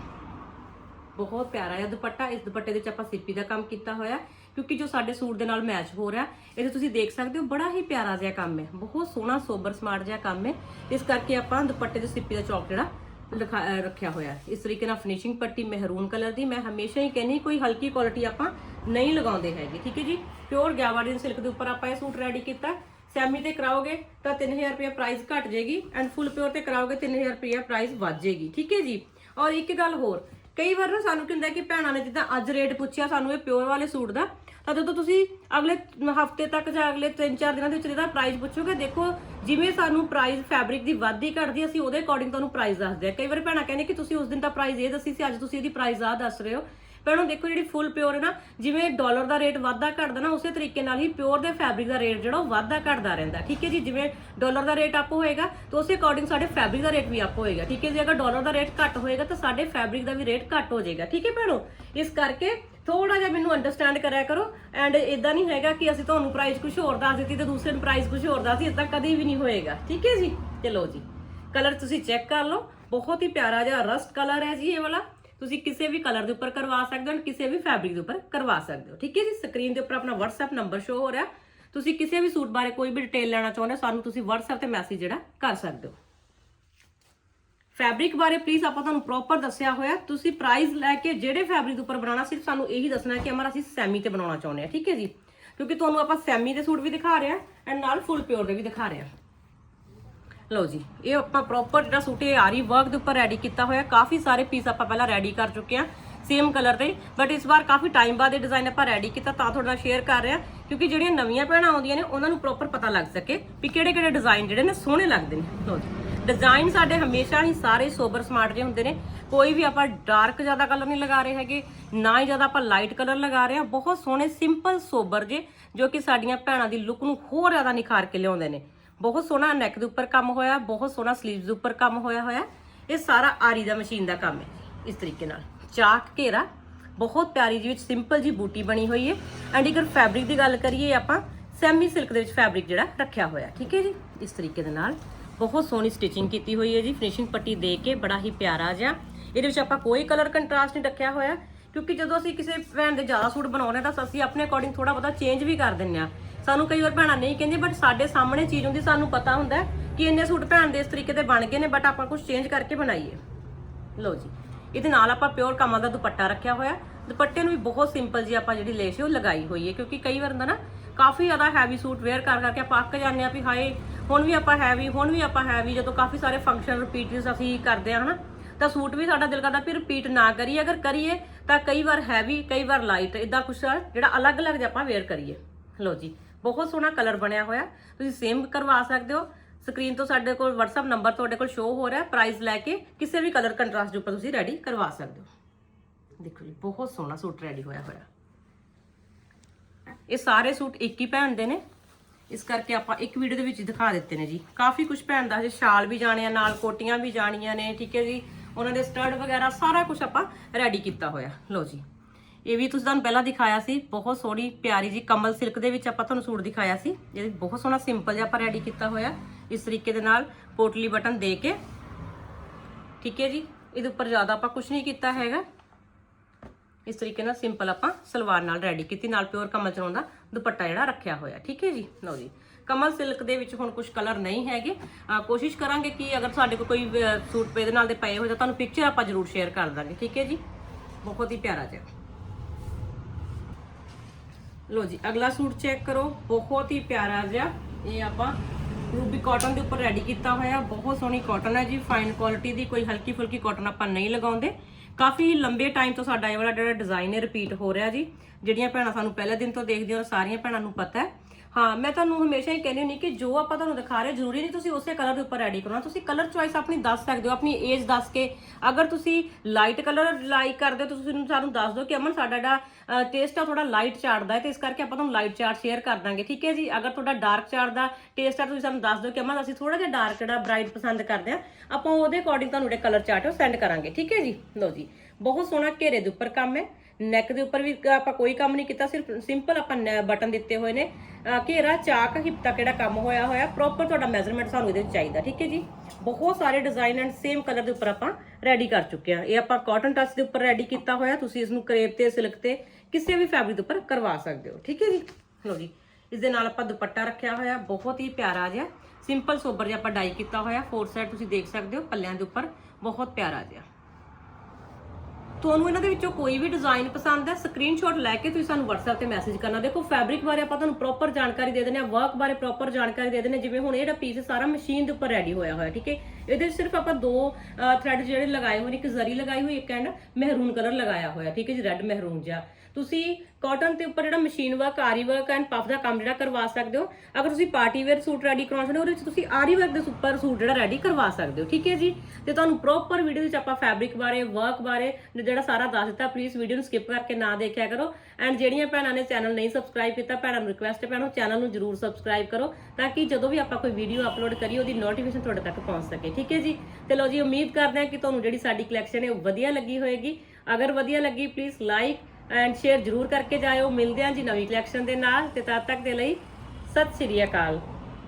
ਬਹੁਤ ਪਿਆਰਾ ਹੈ ਦੁਪੱਟਾ, ਇਸ ਦੁਪੱਟੇ ਦੇ ਵਿੱਚ ਆਪਾਂ ਸਿੱਪੀ ਦਾ ਕੰਮ ਕੀਤਾ ਹੋਇਆ ਕਿਉਂਕਿ ਜੋ ਸਾਡੇ ਸੂਟ ਦੇ ਨਾਲ ਮੈਚ ਹੋ ਰਿਹਾ ਇਹਦੇ ਤੁਸੀਂ ਦੇਖ ਸਕਦੇ ਹੋ, ਬੜਾ ਹੀ ਪਿਆਰਾ ਜਿਹਾ ਕੰਮ ਹੈ। ਬਹੁਤ ਸੋਹਣਾ ਸੋਬਰ ਸਮਾਰਟ ਜਿਹਾ ਕੰਮ ਹੈ। ਇਸ ਕਰਕੇ ਆਪਾਂ ਦੁਪੱਟੇ ਦੇ ਸਿੱਪੀ ਦਾ ਚੌਕ ਜਿਹੜਾ ਲਿਖਾ- ਰੱਖਿਆ ਹੋਇਆ ਇਸ ਤਰੀਕੇ ਨਾਲ ਫਿਨਿਸ਼ਿੰਗ ਪੱਟੀ ਮਹਿਰੂਨ ਕਲਰ ਦੀ, ਮੈਂ ਹਮੇਸ਼ਾ ਹੀ ਕਹਿੰਨੀ ਕੋਈ ਹਲਕੀ ਕੁਆਲਿਟੀ ਆਪਾਂ ਨਹੀਂ ਲਗਾਉਂਦੇ ਹੈਗੇ, ਠੀਕ ਹੈ ਜੀ? ਪਿਓਰ ਗੈਵਾਡੀਨ ਸਿਲਕ ਦੇ ਉੱਪਰ ਆਪਾਂ ਇਹ ਸੂਟ ਰੈਡੀ ਕੀਤਾ। ਸੈਮੀ ਤੇ ਕਰਾਓਗੇ ਤਾਂ 3000 ਰੁਪਏ ਪ੍ਰਾਈਸ ਘਟ ਜਾਏਗੀ ਐਂਡ ਫੁੱਲ ਪਿਓਰ ਤੇ ਕਰਾਓਗੇ 3000 ਰੁਪਏ ਪ੍ਰਾਈਸ ਵੱਧ ਜਾਏਗੀ, ਠੀਕ ਹੈ ਜੀ? ਔਰ ਇੱਕ ਗੱਲ ਹੋਰ ਕਈ ਵਾਰ ਨਾ ਸਾਨੂੰ ਕੀ ਹੁੰਦਾ ਕਿ ਭੈਣਾਂ ਨੇ ਜਿੱਦਾਂ ਅੱਜ ਰੇਟ ਪੁੱਛਿਆ ਸਾਨੂੰ ਇਹ ਪਿਓਰ ਵਾਲੇ ਸੂਟ ਦਾ, ਤਾਂ ਜਦੋਂ ਤੁਸੀਂ ਅਗਲੇ ਹਫ਼ਤੇ ਤੱਕ ਜਾਂ ਅਗਲੇ 3-4 ਦਿਨਾਂ ਦੇ ਵਿੱਚ ਇਹਦਾ ਪ੍ਰਾਈਸ ਪੁੱਛੋਗੇ, ਦੇਖੋ ਜਿਵੇਂ ਸਾਨੂੰ ਪ੍ਰਾਈਸ ਫੈਬਰਿਕ ਦੀ ਵੱਧਦੀ ਘਟਦੀ ਅਸੀਂ ਉਹਦੇ ਅਕੋਰਡਿੰਗ ਤੁਹਾਨੂੰ ਪ੍ਰਾਈਸ ਦੱਸਦੇ ਆ ਕਈ ਵਾਰ ਭੈਣਾਂ ਕਹਿੰਦੇ ਕਿ ਤੁਸੀਂ ਉਸ ਦਿਨ ਦਾ ਪ੍ਰਾਈਸ ਇਹ ਦੱਸੀ ਸੀ, ਅੱਜ ਤੁਸੀਂ ਇਹਦੀ ਪ੍ਰਾਈਸ ਆ ਦੱਸ ਰਹੇ ਹੋ। ਭੈਣੋ ਦੇਖੋ ਜਿਹੜੀ ਫੁੱਲ ਪਿਓਰ ਹੈ ਨਾ, ਜਿਵੇਂ ਡਾਲਰ ਦਾ ਰੇਟ ਵਾਧਾ ਘਟਦਾ ਨਾ, ਉਸੇ ਤਰੀਕੇ ਨਾਲ ਹੀ ਪਿਓਰ ਦੇ ਫੈਬਰਿਕ ਦਾ ਰੇਟ ਜਿਹੜਾ ਉਹ ਵਾਧਾ ਘਟਦਾ ਰਹਿੰਦਾ ਠੀਕ ਹੈ ਜੀ? ਜਿਵੇਂ ਡਾਲਰ ਦਾ ਰੇਟ ਅਪ ਹੋਏਗਾ, ਤਾਂ ਉਸੇ ਅਕੋਰਡਿੰਗ ਸਾਡੇ ਫੈਬਰਿਕ ਦਾ ਰੇਟ ਵੀ ਅਪ ਹੋਏਗਾ। ਠੀਕ ਹੈ ਜੀ? ਅਗਰ ਡਾਲਰ ਦਾ ਰੇਟ ਘੱਟ ਹੋਏਗਾ, ਤਾਂ ਸਾਡੇ ਫੈਬਰਿਕ ਦਾ ਵੀ ਰੇਟ ਘੱਟ ਹੋ ਜਾਏਗਾ। ਠੀਕ ਹੈ ਭੈਣੋ? ਇਸ ਕਰਕੇ ਥੋੜਾ ਜਿਹਾ ਮੈਨੂੰ ਅੰਡਰਸਟੈਂਡ ਕਰਿਆ ਕਰੋ। ਐਂਡ ਇਦਾਂ ਨਹੀਂ ਹੈਗਾ ਕਿ ਅਸੀਂ ਤੁਹਾਨੂੰ ਪ੍ਰਾਈਸ ਕੁਝ ਹੋਰ ਦੱਸ ਦਿੱਤੀ ਤੇ ਦੂਸਰੇ ਨੂੰ ਪ੍ਰਾਈਸ ਕੁਝ ਹੋਰ ਦੱਸ ਦਿੱਤੀ ਇਦਾਂ ਕਦੇ ਵੀ ਨਹੀਂ ਹੋਏਗਾ। ਠੀਕ ਹੈ ਜੀ? ਚਲੋ ਜੀ। ਕਲਰ ਤੁਸੀਂ ਚੈੱਕ ਕਰ ਲਓ। ਬਹੁਤ ਹੀ ਪਿਆਰਾ ਜਿਹਾ ਰਸਟ ਕਲਰ ਹੈ ਜੀ ਇਹ ਵਾਲਾ। ਤੁਸੀਂ ਕਿਸੇ ਵੀ ਕਲਰ ਦੇ ਉੱਪਰ ਕਰਵਾ ਸਕਦੇ ਹੋ ਕਿਸੇ ਵੀ ਫੈਬਰਿਕ ਦੇ ਉੱਪਰ ਕਰਵਾ ਸਕਦੇ ਹੋ। ਠੀਕ ਹੈ ਜੀ? ਸਕਰੀਨ ਦੇ ਉੱਪਰ ਆਪਣਾ WhatsApp ਨੰਬਰ ਸ਼ੋ ਹੋ ਰਿਹਾ। ਤੁਸੀਂ ਕਿਸੇ ਵੀ ਸੂਟ ਬਾਰੇ ਕੋਈ ਵੀ ਡਿਟੇਲ ਲੈਣਾ ਚਾਹੁੰਦੇ ਹੋ, ਸਾਨੂੰ ਤੁਸੀਂ WhatsApp ਤੇ ਮੈਸੇਜ ਜਿਹੜਾ ਕਰ ਸਕਦੇ ਹੋ। ਫੈਬਰਿਕ ਬਾਰੇ ਪਲੀਜ਼ ਆਪਾਂ ਤੁਹਾਨੂੰ ਪ੍ਰੋਪਰ ਦੱਸਿਆ ਹੋਇਆ। ਤੁਸੀਂ ਪ੍ਰਾਈਸ ਲੈ ਕੇ ਜਿਹੜੇ ਫੈਬਰਿਕ ਦੇ ਉੱਪਰ ਬਣਾਉਣਾ ਸਿਰਫ ਸਾਨੂੰ ਇਹੀ ਦੱਸਣਾ ਕਿ ਅਮਰ ਅਸੀਂ ਸੈਮੀ ਤੇ ਬਣਾਉਣਾ ਚਾਹੁੰਦੇ ਹਾਂ। ਠੀਕ ਹੈ ਜੀ? ਕਿਉਂਕਿ ਤੁਹਾਨੂੰ ਆਪਾਂ ਸੈਮੀ ਦੇ ਸੂਟ ਵੀ ਦਿਖਾ ਰਹੇ ਹਾਂ ਐਂਡ ਨਾਲ ਫੁੱਲ ਪਿਓਰ ਦੇ ਵੀ ਦਿਖਾ ਰਹੇ ਹਾਂ। ਲਓ ਜੀ, ਇਹ ਆਪਾਂ ਪ੍ਰੋਪਰ ਜਿਹੜਾ ਸੂਟ ਇਹ ਆਰੀ ਵਰਕ ਦੇ ਉੱਪਰ ਰੈਡੀ ਕੀਤਾ ਹੋਇਆ, ਕਾਫੀ ਸਾਰੇ ਪੀਸ ਆਪਾਂ ਪਹਿਲਾਂ ਰੈਡੀ ਕਰ ਚੁੱਕੇ ਹਾਂ ਸੇਮ ਕਲਰ ਦੇ ਬਟ ਇਸ ਵਾਰ ਕਾਫੀ ਟਾਈਮ ਬਾਅਦ ਇਹ ਡਿਜ਼ਾਈਨ ਆਪਾਂ ਰੈਡੀ ਕੀਤਾ, ਤਾਂ ਤੁਹਾਡੇ ਨਾਲ ਸ਼ੇਅਰ ਕਰ ਰਿਹਾ, ਕਿਉਂਕਿ ਜਿਹੜੀਆਂ ਨਵੀਆਂ ਭੈਣਾਂ ਆਉਂਦੀਆਂ ਨੇ, ਉਹਨਾਂ ਨੂੰ ਪ੍ਰੋਪਰ ਪਤਾ ਲੱਗ ਸਕੇ ਵੀ ਕਿਹੜੇ ਕਿਹੜੇ ਡਿਜ਼ਾਈਨ ਜਿਹੜੇ ਨੇ ਸੋਹਣੇ ਲੱਗਦੇ ਨੇ। ਲਓ ਜੀ ਡਿਜ਼ਾਈਨ ਸਾਡੇ ਹਮੇਸ਼ਾ ਹੀ ਸਾਰੇ ਸੋਬਰ ਸਮਾਰਟ ਜਿਹੇ ਹੁੰਦੇ ਨੇ, ਕੋਈ ਵੀ ਆਪਾਂ ਡਾਰਕ ਜ਼ਿਆਦਾ ਕਲਰ ਨਹੀਂ ਲਗਾ ਰਹੇ ਹੈਗੇ, ਨਾ ਹੀ ਜ਼ਿਆਦਾ ਆਪਾਂ ਲਾਈਟ ਕਲਰ ਲਗਾ ਰਹੇ ਹਾਂ, ਬਹੁਤ ਸੋਹਣੇ ਸਿੰਪਲ ਸੋਬਰ ਜੇ ਜੋ ਕਿ ਸਾਡੀਆਂ ਭੈਣਾਂ ਦੀ ਲੁੱਕ ਨੂੰ ਹੋਰ ਜ਼ਿਆਦਾ ਨਿਖਾਰ ਕੇ ਲਿਆਉਂਦੇ ਨੇ। ਬਹੁਤ ਸੋਹਣਾ ਨੈਕ ਦੇ ਉੱਪਰ ਕੰਮ ਹੋਇਆ, ਬਹੁਤ ਸੋਹਣਾ ਸਲੀਵਸ ਦੇ ਉੱਪਰ ਕੰਮ ਹੋਇਆ ਹੋਇਆ। ਇਹ ਸਾਰਾ ਆਰੀ ਦਾ ਮਸ਼ੀਨ ਦਾ ਕੰਮ ਹੈ ਇਸ ਤਰੀਕੇ ਨਾਲ। ਚਾਕ ਘੇਰਾ, ਬਹੁਤ ਪਿਆਰੀ ਜੀ, ਵਿੱਚ ਸਿੰਪਲ ਜੀ ਬੂਟੀ ਬਣੀ ਹੋਈ ਹੈ। ਐਂਡ ਅਗਰ ਫੈਬਰਿਕ ਦੀ ਗੱਲ ਕਰੀਏ ਆਪਾਂ ਸੈਮੀ ਸਿਲਕ ਦੇ ਵਿੱਚ ਫੈਬਰਿਕ ਜਿਹੜਾ ਰੱਖਿਆ ਹੋਇਆ, ਠੀਕ ਹੈ ਜੀ? ਇਸ ਤਰੀਕੇ ਦੇ ਨਾਲ ਬਹੁਤ ਸੋਹਣੀ ਸਟਿਚਿੰਗ ਕੀਤੀ ਹੋਈ ਹੈ ਜੀ ਫਿਨਿਸ਼ਿੰਗ ਪੱਟੀ ਦੇ ਕੇ, ਬੜਾ ਹੀ ਪਿਆਰਾ ਜਿਹਾ। ਇਹਦੇ ਵਿੱਚ ਆਪਾਂ ਕੋਈ ਕਲਰ ਕੰਟਰਾਸਟ ਨਹੀਂ ਰੱਖਿਆ ਹੋਇਆ, ਕਿਉਂਕਿ ਜਦੋਂ ਅਸੀਂ ਕਿਸੇ ਭੈਣ ਦੇ ਜ਼ਿਆਦਾ ਸੂਟ ਬਣਾਉਣੇ ਤਾਂ ਅਸੀਂ ਆਪਣੇ ਅਕੋਰਡਿੰਗ ਥੋੜਾ ਬਹੁਤਾ ਚੇਂਜ ਵੀ ਕਰ ਦਿੰਨੇ ਆ ਸਾਨੂੰ ਕਈ ਵਾਰ ਭੈਣਾਂ ਨਹੀਂ ਕਹਿੰਦੇ ਬਟ ਸਾਡੇ ਸਾਹਮਣੇ ਚੀਜ਼ ਹੁੰਦੀ, ਸਾਨੂੰ ਪਤਾ ਹੁੰਦਾ ਕਿ ਇੰਨੇ ਸੂਟ ਭੈਣ ਦੇ ਇਸ ਤਰੀਕੇ ਦੇ ਬਣ ਗਏ ਨੇ ਬਟ ਆਪਾਂ ਕੁਝ ਚੇਂਜ ਕਰਕੇ ਬਣਾਈਏ। ਲਓ ਜੀ, ਇਹਦੇ ਨਾਲ ਆਪਾਂ ਪਿਓਰ ਕਮਲ ਦਾ ਦੁਪੱਟਾ ਰੱਖਿਆ ਹੋਇਆ ਦੁਪੱਟੇ ਨੂੰ ਵੀ ਬਹੁਤ ਸਿੰਪਲ ਜੀ ਆਪਾਂ ਜਿਹੜੀ ਲੇਸ ਹੈ, ਉਹ ਲਗਾਈ ਹੋਈ ਹੈ, ਕਿਉਂਕਿ ਕਈ ਵਾਰ ਹੁੰਦਾ ਨਾ, ਕਾਫੀ ਜ਼ਿਆਦਾ ਹੈਵੀ ਸੂਟ ਵੇਅਰ ਕਰ ਕਰਕੇ ਆਪਾਂ ਅੱਕ ਜਾਂਦੇ ਆ ਵੀ ਹਾਏ, ਹੁਣ ਵੀ ਆਪਾਂ ਹੈਵੀ ਹੁਣ ਵੀ ਆਪਾਂ ਹੈਵੀ ਜਦੋਂ ਕਾਫੀ ਸਾਰੇ ਫੰਕਸ਼ਨ ਰਿਪੀਟਸ ਅਸੀਂ ਕਰਦੇ ਆ ਹਨਾ, ਤਾਂ ਸੂਟ ਵੀ ਸਾਡਾ ਦਿਲ ਕਰਦਾ ਫਿਰ ਰਿਪੀਟ ਨਾ ਕਰੀਏ। ਅਗਰ ਕਰੀਏ, ਤਾਂ ਕਈ ਵਾਰ ਹੈਵੀ ਕਈ ਵਾਰ ਲਾਈਟ ਇਦਾਂ ਕੁਛ ਜਿਹੜਾ ਅਲੱਗ-ਅਲੱਗ ਜਿਹਾ ਆਪਾਂ ਵੇਅਰ ਕਰੀਏ। ਲਓ ਜੀ ਬਹੁਤ ਸੋਹਣਾ ਕਲਰ ਬਣਿਆ ਹੋਇਆ। ਤੁਸੀਂ ਸੇਮ ਕਰਵਾ ਸਕਦੇ ਹੋ। ਸਕਰੀਨ ਤੋਂ ਸਾਡੇ ਕੋਲ WhatsApp ਨੰਬਰ ਤੁਹਾਡੇ ਕੋਲ ਸ਼ੋ ਹੋ ਰਿਹਾ ਪ੍ਰਾਈਸ ਲੈ ਕੇ ਕਿਸੇ ਵੀ ਕਲਰ ਕੰਟਰਾਸਟ ਉੱਪਰ ਤੁਸੀਂ ਰੈਡੀ ਕਰਵਾ ਸਕਦੇ ਹੋ। ਦੇਖੋ ਜੀ, ਬਹੁਤ ਸੋਹਣਾ ਸੂਟ ਰੈਡੀ ਹੋਇਆ ਹੋਇਆ। ਇਹ ਸਾਰੇ ਸੂਟ ਇੱਕ ਹੀ ਭੈਣ ਦੇ ਨੇ। ਇਸ ਕਰਕੇ ਆਪਾਂ ਇੱਕ ਵੀਡੀਓ ਦੇ ਵਿੱਚ ਦਿਖਾ ਦਿੱਤੇ ਨੇ ਜੀ। ਕਾਫੀ ਕੁਝ ਭੈਣ ਦਾ ਹਜੇ, ਸ਼ਾਲ ਵੀ ਜਾਣੇ ਆ, ਨਾਲ ਕੋਟੀਆਂ ਵੀ ਜਾਣੀਆਂ ਨੇ, ਠੀਕ ਹੈ ਜੀ। ਉਹਨਾਂ ਦੇ ਸਟਰਡ ਵਗੈਰਾ ਸਾਰਾ ਕੁਝ ਆਪਾਂ ਰੈਡੀ ਕੀਤਾ ਹੋਇਆ। ਲਓ ਜੀ। ਇਹ ਵੀ ਤੁਸੀਂ ਤੁਹਾਨੂੰ ਪਹਿਲਾਂ ਦਿਖਾਇਆ ਸੀ, ਬਹੁਤ ਸੋਹਣੀ ਪਿਆਰੀ ਜੀ ਕਮਲ ਸਿਲਕ ਦੇ ਵਿੱਚ ਆਪਾਂ ਤੁਹਾਨੂੰ ਸੂਟ ਦਿਖਾਇਆ ਸੀ। ਜਿਹਦੇ ਬਹੁਤ ਸੋਹਣਾ ਸਿੰਪਲ ਜਿਹਾ ਆਪਾਂ ਰੈਡੀ ਕੀਤਾ ਹੋਇਆ। ਇਸ ਤਰੀਕੇ ਦੇ ਨਾਲ ਪੋਟਲੀ ਬਟਨ ਦੇ ਕੇ, ਠੀਕ ਹੈ ਜੀ? ਇਹਦੇ ਉੱਪਰ ਜ਼ਿਆਦਾ ਆਪਾਂ ਕੁਝ ਨਹੀਂ ਕੀਤਾ ਹੈਗਾ। ਇਸ ਤਰੀਕੇ ਨਾਲ ਸਿੰਪਲ ਆਪਾਂ ਸਲਵਾਰ ਨਾਲ ਰੈਡੀ ਕੀਤੀ, ਨਾਲ ਪਿਓਰ ਕਮਲ ਚਰੋਂ ਦਾ ਦੁਪੱਟਾ ਜਿਹੜਾ ਰੱਖਿਆ ਹੋਇਆ, ਠੀਕ ਹੈ ਜੀ? ਲਓ ਜੀ। ਕਮਲ ਸਿਲਕ ਦੇ ਵਿੱਚ ਹੁਣ ਕੁਝ ਕਲਰ ਨਹੀਂ ਹੈਗੇ। ਕੋਸ਼ਿਸ਼ ਕਰਾਂਗੇ ਕਿ ਅਗਰ ਸਾਡੇ ਕੋਲ ਕੋਈ ਸੂਟ ਪੇ ਦੇ ਨਾਲ ਦੇ ਪਏ ਹੋਏ ਤਾਂ ਤੁਹਾਨੂੰ ਪਿਕਚਰ ਆਪਾਂ ਜ਼ਰੂਰ ਸ਼ੇਅਰ ਕਰ ਦਾਂਗੇ, ਠੀਕ ਹੈ ਜੀ? ਬਹੁਤ ਹੀ ਪਿਆਰਾ ਜਿਹਾ। ਲੋ ਜੀ, ਅਗਲਾ ਸੂਟ ਚੈੱਕ ਕਰੋ, ਬਹੁਤ ਹੀ ਪਿਆਰਾ ਜਿਹਾ। ਇਹ ਆਪਾਂ ਰੂਬੀ ਕਾਟਨ ਦੇ ਉੱਪਰ ਰੈਡੀ ਕੀਤਾ ਹੋਇਆ, ਬਹੁਤ ਸੋਹਣੀ ਕਾਟਨ ਹੈ ਜੀ ਫਾਈਨ ਕੁਆਲਿਟੀ ਦੀ, ਕੋਈ ਹਲਕੀ ਫੁਲਕੀ ਕਾਟਨ ਆਪਾਂ ਨਹੀਂ ਲਗਾਉਂਦੇ। ਕਾਫੀ ਲੰਬੇ ਟਾਈਮ ਤੋਂ ਸਾਡਾ ਇਹ ਵਾਲਾ ਜਿਹੜਾ ਡਿਜ਼ਾਈਨ ਹੈ ਰਿਪੀਟ ਹੋ ਰਿਹਾ ਜੀ। ਜਿਹੜੀਆਂ ਭੈਣਾਂ ਸਾਨੂੰ ਪਹਿਲੇ ਦਿਨ ਤੋਂ ਦੇਖਦੀਆਂ, ਉਹ ਸਾਰੀਆਂ ਭੈਣਾਂ ਨੂੰ ਪਤਾ ਹੈ। ਹਾਂ, ਮੈਂ ਤੁਹਾਨੂੰ ਹਮੇਸ਼ਾ ਹੀ ਕਹਿੰਦੀ ਹੁੰਦੀ ਕਿ ਜੋ ਆਪਾਂ ਤੁਹਾਨੂੰ ਦਿਖਾ ਰਹੇ, ਜ਼ਰੂਰੀ ਨਹੀਂ ਤੁਸੀਂ ਉਸੇ ਕਲਰ ਦੇ ਉੱਪਰ ਰੈਡੀ ਕਰਨਾ ਤੁਸੀਂ ਕਲਰ ਚੁਆਇਸ ਆਪਣੀ ਦੱਸ ਸਕਦੇ ਹੋ, ਆਪਣੀ ਏਜ ਦੱਸ ਕੇ। ਅਗਰ ਤੁਸੀਂ ਲਾਈਟ ਕਲਰ ਲਾਈਕ ਕਰਦੇ ਹੋ, ਤੁਸੀਂ ਸਾਨੂੰ ਦੱਸ ਦਿਓ ਕਿ ਅਮਨ, ਸਾਡਾ ਜਿਹੜਾ ਟੇਸਟ ਆ ਥੋੜਾ ਲਾਈਟ ਚਾਰਟ ਦਾ ਹੈ ਤੇ ਇਸ ਕਰਕੇ ਆਪਾਂ ਤੁਹਾਨੂੰ ਲਾਈਟ ਚਾਰਟ ਸ਼ੇਅਰ ਕਰ ਦਾਂਗੇ। ਠੀਕ ਹੈ ਜੀ? ਅਗਰ ਤੁਹਾਡਾ ਡਾਰਕ ਚਾਰਟ ਦਾ ਟੇਸਟ ਆ ਤੁਸੀਂ ਸਾਨੂੰ ਦੱਸ ਦਿਓ ਕਿ ਅਮਨ, ਅਸੀਂ ਥੋੜਾ ਜਿਹਾ ਡਾਰਕ ਜਿਹੜਾ ਬ੍ਰਾਈਟ ਪਸੰਦ ਕਰਦੇ ਆ ਆਪਾਂ ਉਹਦੇ ਅਕੋਰਡਿੰਗ ਤੁਹਾਨੂੰ ਜਿਹੜੇ ਕਲਰ ਚਾਰਟ ਉਹ ਸੈਂਡ ਕਰਾਂਗੇ। ਠੀਕ ਹੈ ਜੀ? ਲਓ ਜੀ, ਬਹੁਤ ਸੋਹਣਾ ਘੇਰੇ ਦੇ ਉੱਪਰ ਕੰਮ ਹੈ। ਨੈਕ ਦੇ ਉੱਪਰ ਵੀ ਆਪਾਂ ਕੋਈ ਕੰਮ ਨਹੀਂ ਕੀਤਾ, ਸਿਰਫ ਸਿੰਪਲ ਆਪਾਂ ਬਟਨ ਦਿੱਤੇ ਹੋਏ ਨੇ। ਘੇਰਾ, ਚਾਕ ਹਿੱਪ ਤੱਕ ਜਿਹੜਾ ਕੰਮ ਹੋਇਆ ਹੋਇਆ ਪ੍ਰੋਪਰ ਤੁਹਾਡਾ ਮੈਜ਼ਰਮੈਂਟ ਸਾਨੂੰ ਇਹਦੇ ਵਿੱਚ ਚਾਹੀਦਾ। ਠੀਕ ਹੈ ਜੀ? ਬਹੁਤ ਸਾਰੇ ਡਿਜ਼ਾਈਨ ਐਂਡ ਸੇਮ ਕਲਰ ਦੇ ਉੱਪਰ ਆਪਾਂ ਰੈਡੀ ਕਰ ਚੁੱਕੇ ਹਾਂ ਇਹ ਆਪਾਂ ਕਾਟਨ ਟੱਚ ਦੇ ਉੱਪਰ ਰੈਡੀ ਕੀਤਾ ਹੋਇਆ, ਤੁਸੀਂ ਇਸ ਨੂੰ ਕਰੇਪ ਤੇ ਸਿਲਕ ਤੇ ਕਿਸੇ ਵੀ ਫੈਬਰਿਕ ਦੇ ਉੱਪਰ ਕਰਵਾ ਸਕਦੇ ਹੋ। ਠੀਕ ਹੈ ਜੀ? ਲਓ ਜੀ ਇਸ ਦੇ ਨਾਲ ਆਪਾਂ ਦੁਪੱਟਾ ਰੱਖਿਆ ਹੋਇਆ, ਬਹੁਤ ਹੀ ਪਿਆਰਾ ਜਿਹਾ ਸਿੰਪਲ ਸੋਬਰ ਜਿਹਾ ਆਪਾਂ ਡਾਈ ਕੀਤਾ ਹੋਇਆ ਫੋਰ ਸਾਈਡ ਤੁਸੀਂ ਦੇਖ ਸਕਦੇ ਹੋ, ਪੱਲਿਆਂ ਦੇ ਉੱਪਰ ਬਹੁਤ ਪਿਆਰਾ ਜਿਹਾ। ਤੁਹਾਨੂੰ ਇਹਨਾਂ ਦੇ ਵਿੱਚੋਂ ਕੋਈ ਵੀ ਡਿਜ਼ਾਈਨ ਪਸੰਦ ਹੈ ਸਕਰੀਨਸ਼ਾਟ ਲੈ ਕੇ ਤੁਸੀਂ ਸਾਨੂੰ WhatsApp ਤੇ ਮੈਸੇਜ ਕਰਨਾ। ਦੇਖੋ ਫੈਬਰਿਕ ਬਾਰੇ ਆਪਾਂ ਤੁਹਾਨੂੰ ਪ੍ਰੋਪਰ ਜਾਣਕਾਰੀ ਦੇ ਦਿੰਦੇ ਆ ਵਰਕ ਬਾਰੇ ਪ੍ਰੋਪਰ ਜਾਣਕਾਰੀ ਦੇ ਦਿੰਦੇ ਹਾਂ। ਜਿਵੇਂ ਹੁਣ ਇਹ ਜਿਹੜਾ ਪੀਸ ਸਾਰਾ ਮਸ਼ੀਨ ਦੇ ਉੱਪਰ ਰੈਡੀ ਹੋਇਆ ਹੋਇਆ, ਠੀਕ ਹੈ? ਇਹਦੇ ਵਿੱਚ ਸਿਰਫ ਆਪਾਂ ਦੋ ਥ੍ਰੈਡ ਜਿਹੜੇ ਲਗਾਏ ਹੋਏ ਨੇ, ਇੱਕ ਜ਼ਰੀ ਲਗਾਈ ਹੋਈ, ਇੱਕ ਐਂਡ ਮਹਿਰੂਨ ਕਲਰ ਲਗਾਇਆ ਹੋਇਆ, ਠੀਕ ਹੈ ਜੀ? ਰੈੱਡ ਮਹਿਰੂਨ ਜਿਹਾ। ਤੁਸੀਂ ਕਾਟਨ ਤੇ ਉੱਪਰ ਜਿਹੜਾ machine work aari work and puff ਦਾ ਕੰਮ ਜਿਹੜਾ ਕਰਵਾ ਸਕਦੇ ਹੋ, ਅਗਰ ਤੁਸੀਂ ਪਾਰਟੀ ਵੇਅਰ ਸੂਟ ਰੈਡੀ ਕਰਾਉਣਾ ਚਾਹੁੰਦੇ ਹੋ, ਉਹਦੇ ਵਿੱਚ ਤੁਸੀਂ ਆਰੀ ਵਰਕ ਦੇ ਉੱਪਰ ਸੂਟ ਜਿਹੜਾ ਰੈਡੀ ਕਰਵਾ ਸਕਦੇ ਹੋ, ਠੀਕ ਹੈ ਜੀ? ਤੇ ਤੁਹਾਨੂੰ ਪ੍ਰੋਪਰ ਵੀਡੀਓ ਵਿੱਚ ਆਪਾਂ ਫੈਬਰਿਕ ਬਾਰੇ ਵਰਕ ਬਾਰੇ ਜਿਹੜਾ ਸਾਰਾ ਦੱਸ ਦਿੱਤਾ ਪਲੀਜ਼ ਵੀਡੀਓ ਨੂੰ ਸਕਿਪ ਕਰਕੇ ਨਾ ਦੇਖਿਆ ਕਰੋ। ਐਂਡ ਜਿਹੜੀਆਂ ਭੈਣਾਂ ਨੇ ਚੈਨਲ ਨਹੀਂ ਸਬਸਕ੍ਰਾਈਬ ਕੀਤਾ, ਭੈਣਾਂ ਨੂੰ ਰਿਕੁਐਸਟ ਹੈ ਭੈਣੋ ਚੈਨਲ ਨੂੰ ਜਰੂਰ ਸਬਸਕ੍ਰਾਈਬ ਕਰੋ ਤਾਂ ਕਿ ਜਦੋਂ ਵੀ ਆਪਾਂ ਕੋਈ ਵੀਡੀਓ ਅਪਲੋਡ ਕਰੀਏ, ਉਹਦੀ ਨੋਟੀਫਿਕੇਸ਼ਨ ਤੁਹਾਡੇ ਤੱਕ ਪਹੁੰਚ ਸਕੇ, ਠੀਕ ਹੈ ਜੀ? ਤੇ ਲਓ ਜੀ, ਉਮੀਦ ਕਰਦੇ ਹਾਂ ਕਿ ਤੁਹਾਨੂੰ ਜਿਹੜੀ ਸਾਡੀ ਕਲੈਕਸ਼ਨ ਹੈ, ਉਹ ਵਧੀਆ ਲੱਗੀ ਹੋਏਗੀ। ਅਗਰ ਵਧੀਆ ਲੱਗੀ ਪਲੀਜ਼ ਲਾਈਕ ਐਂਡ ਸ਼ੇਅਰ ਜਰੂਰ ਕਰਕੇ ਜਾਇਓ। ਮਿਲਦੇ ਹਾਂ ਜੀ ਨਵੀਂ ਕਲੈਕਸ਼ਨ ਦੇ ਨਾਲ। ਤੇ ਤਦ ਤੱਕ ਦੇ ਲਈ ਸਤਿ ਸ਼੍ਰੀ ਅਕਾਲ।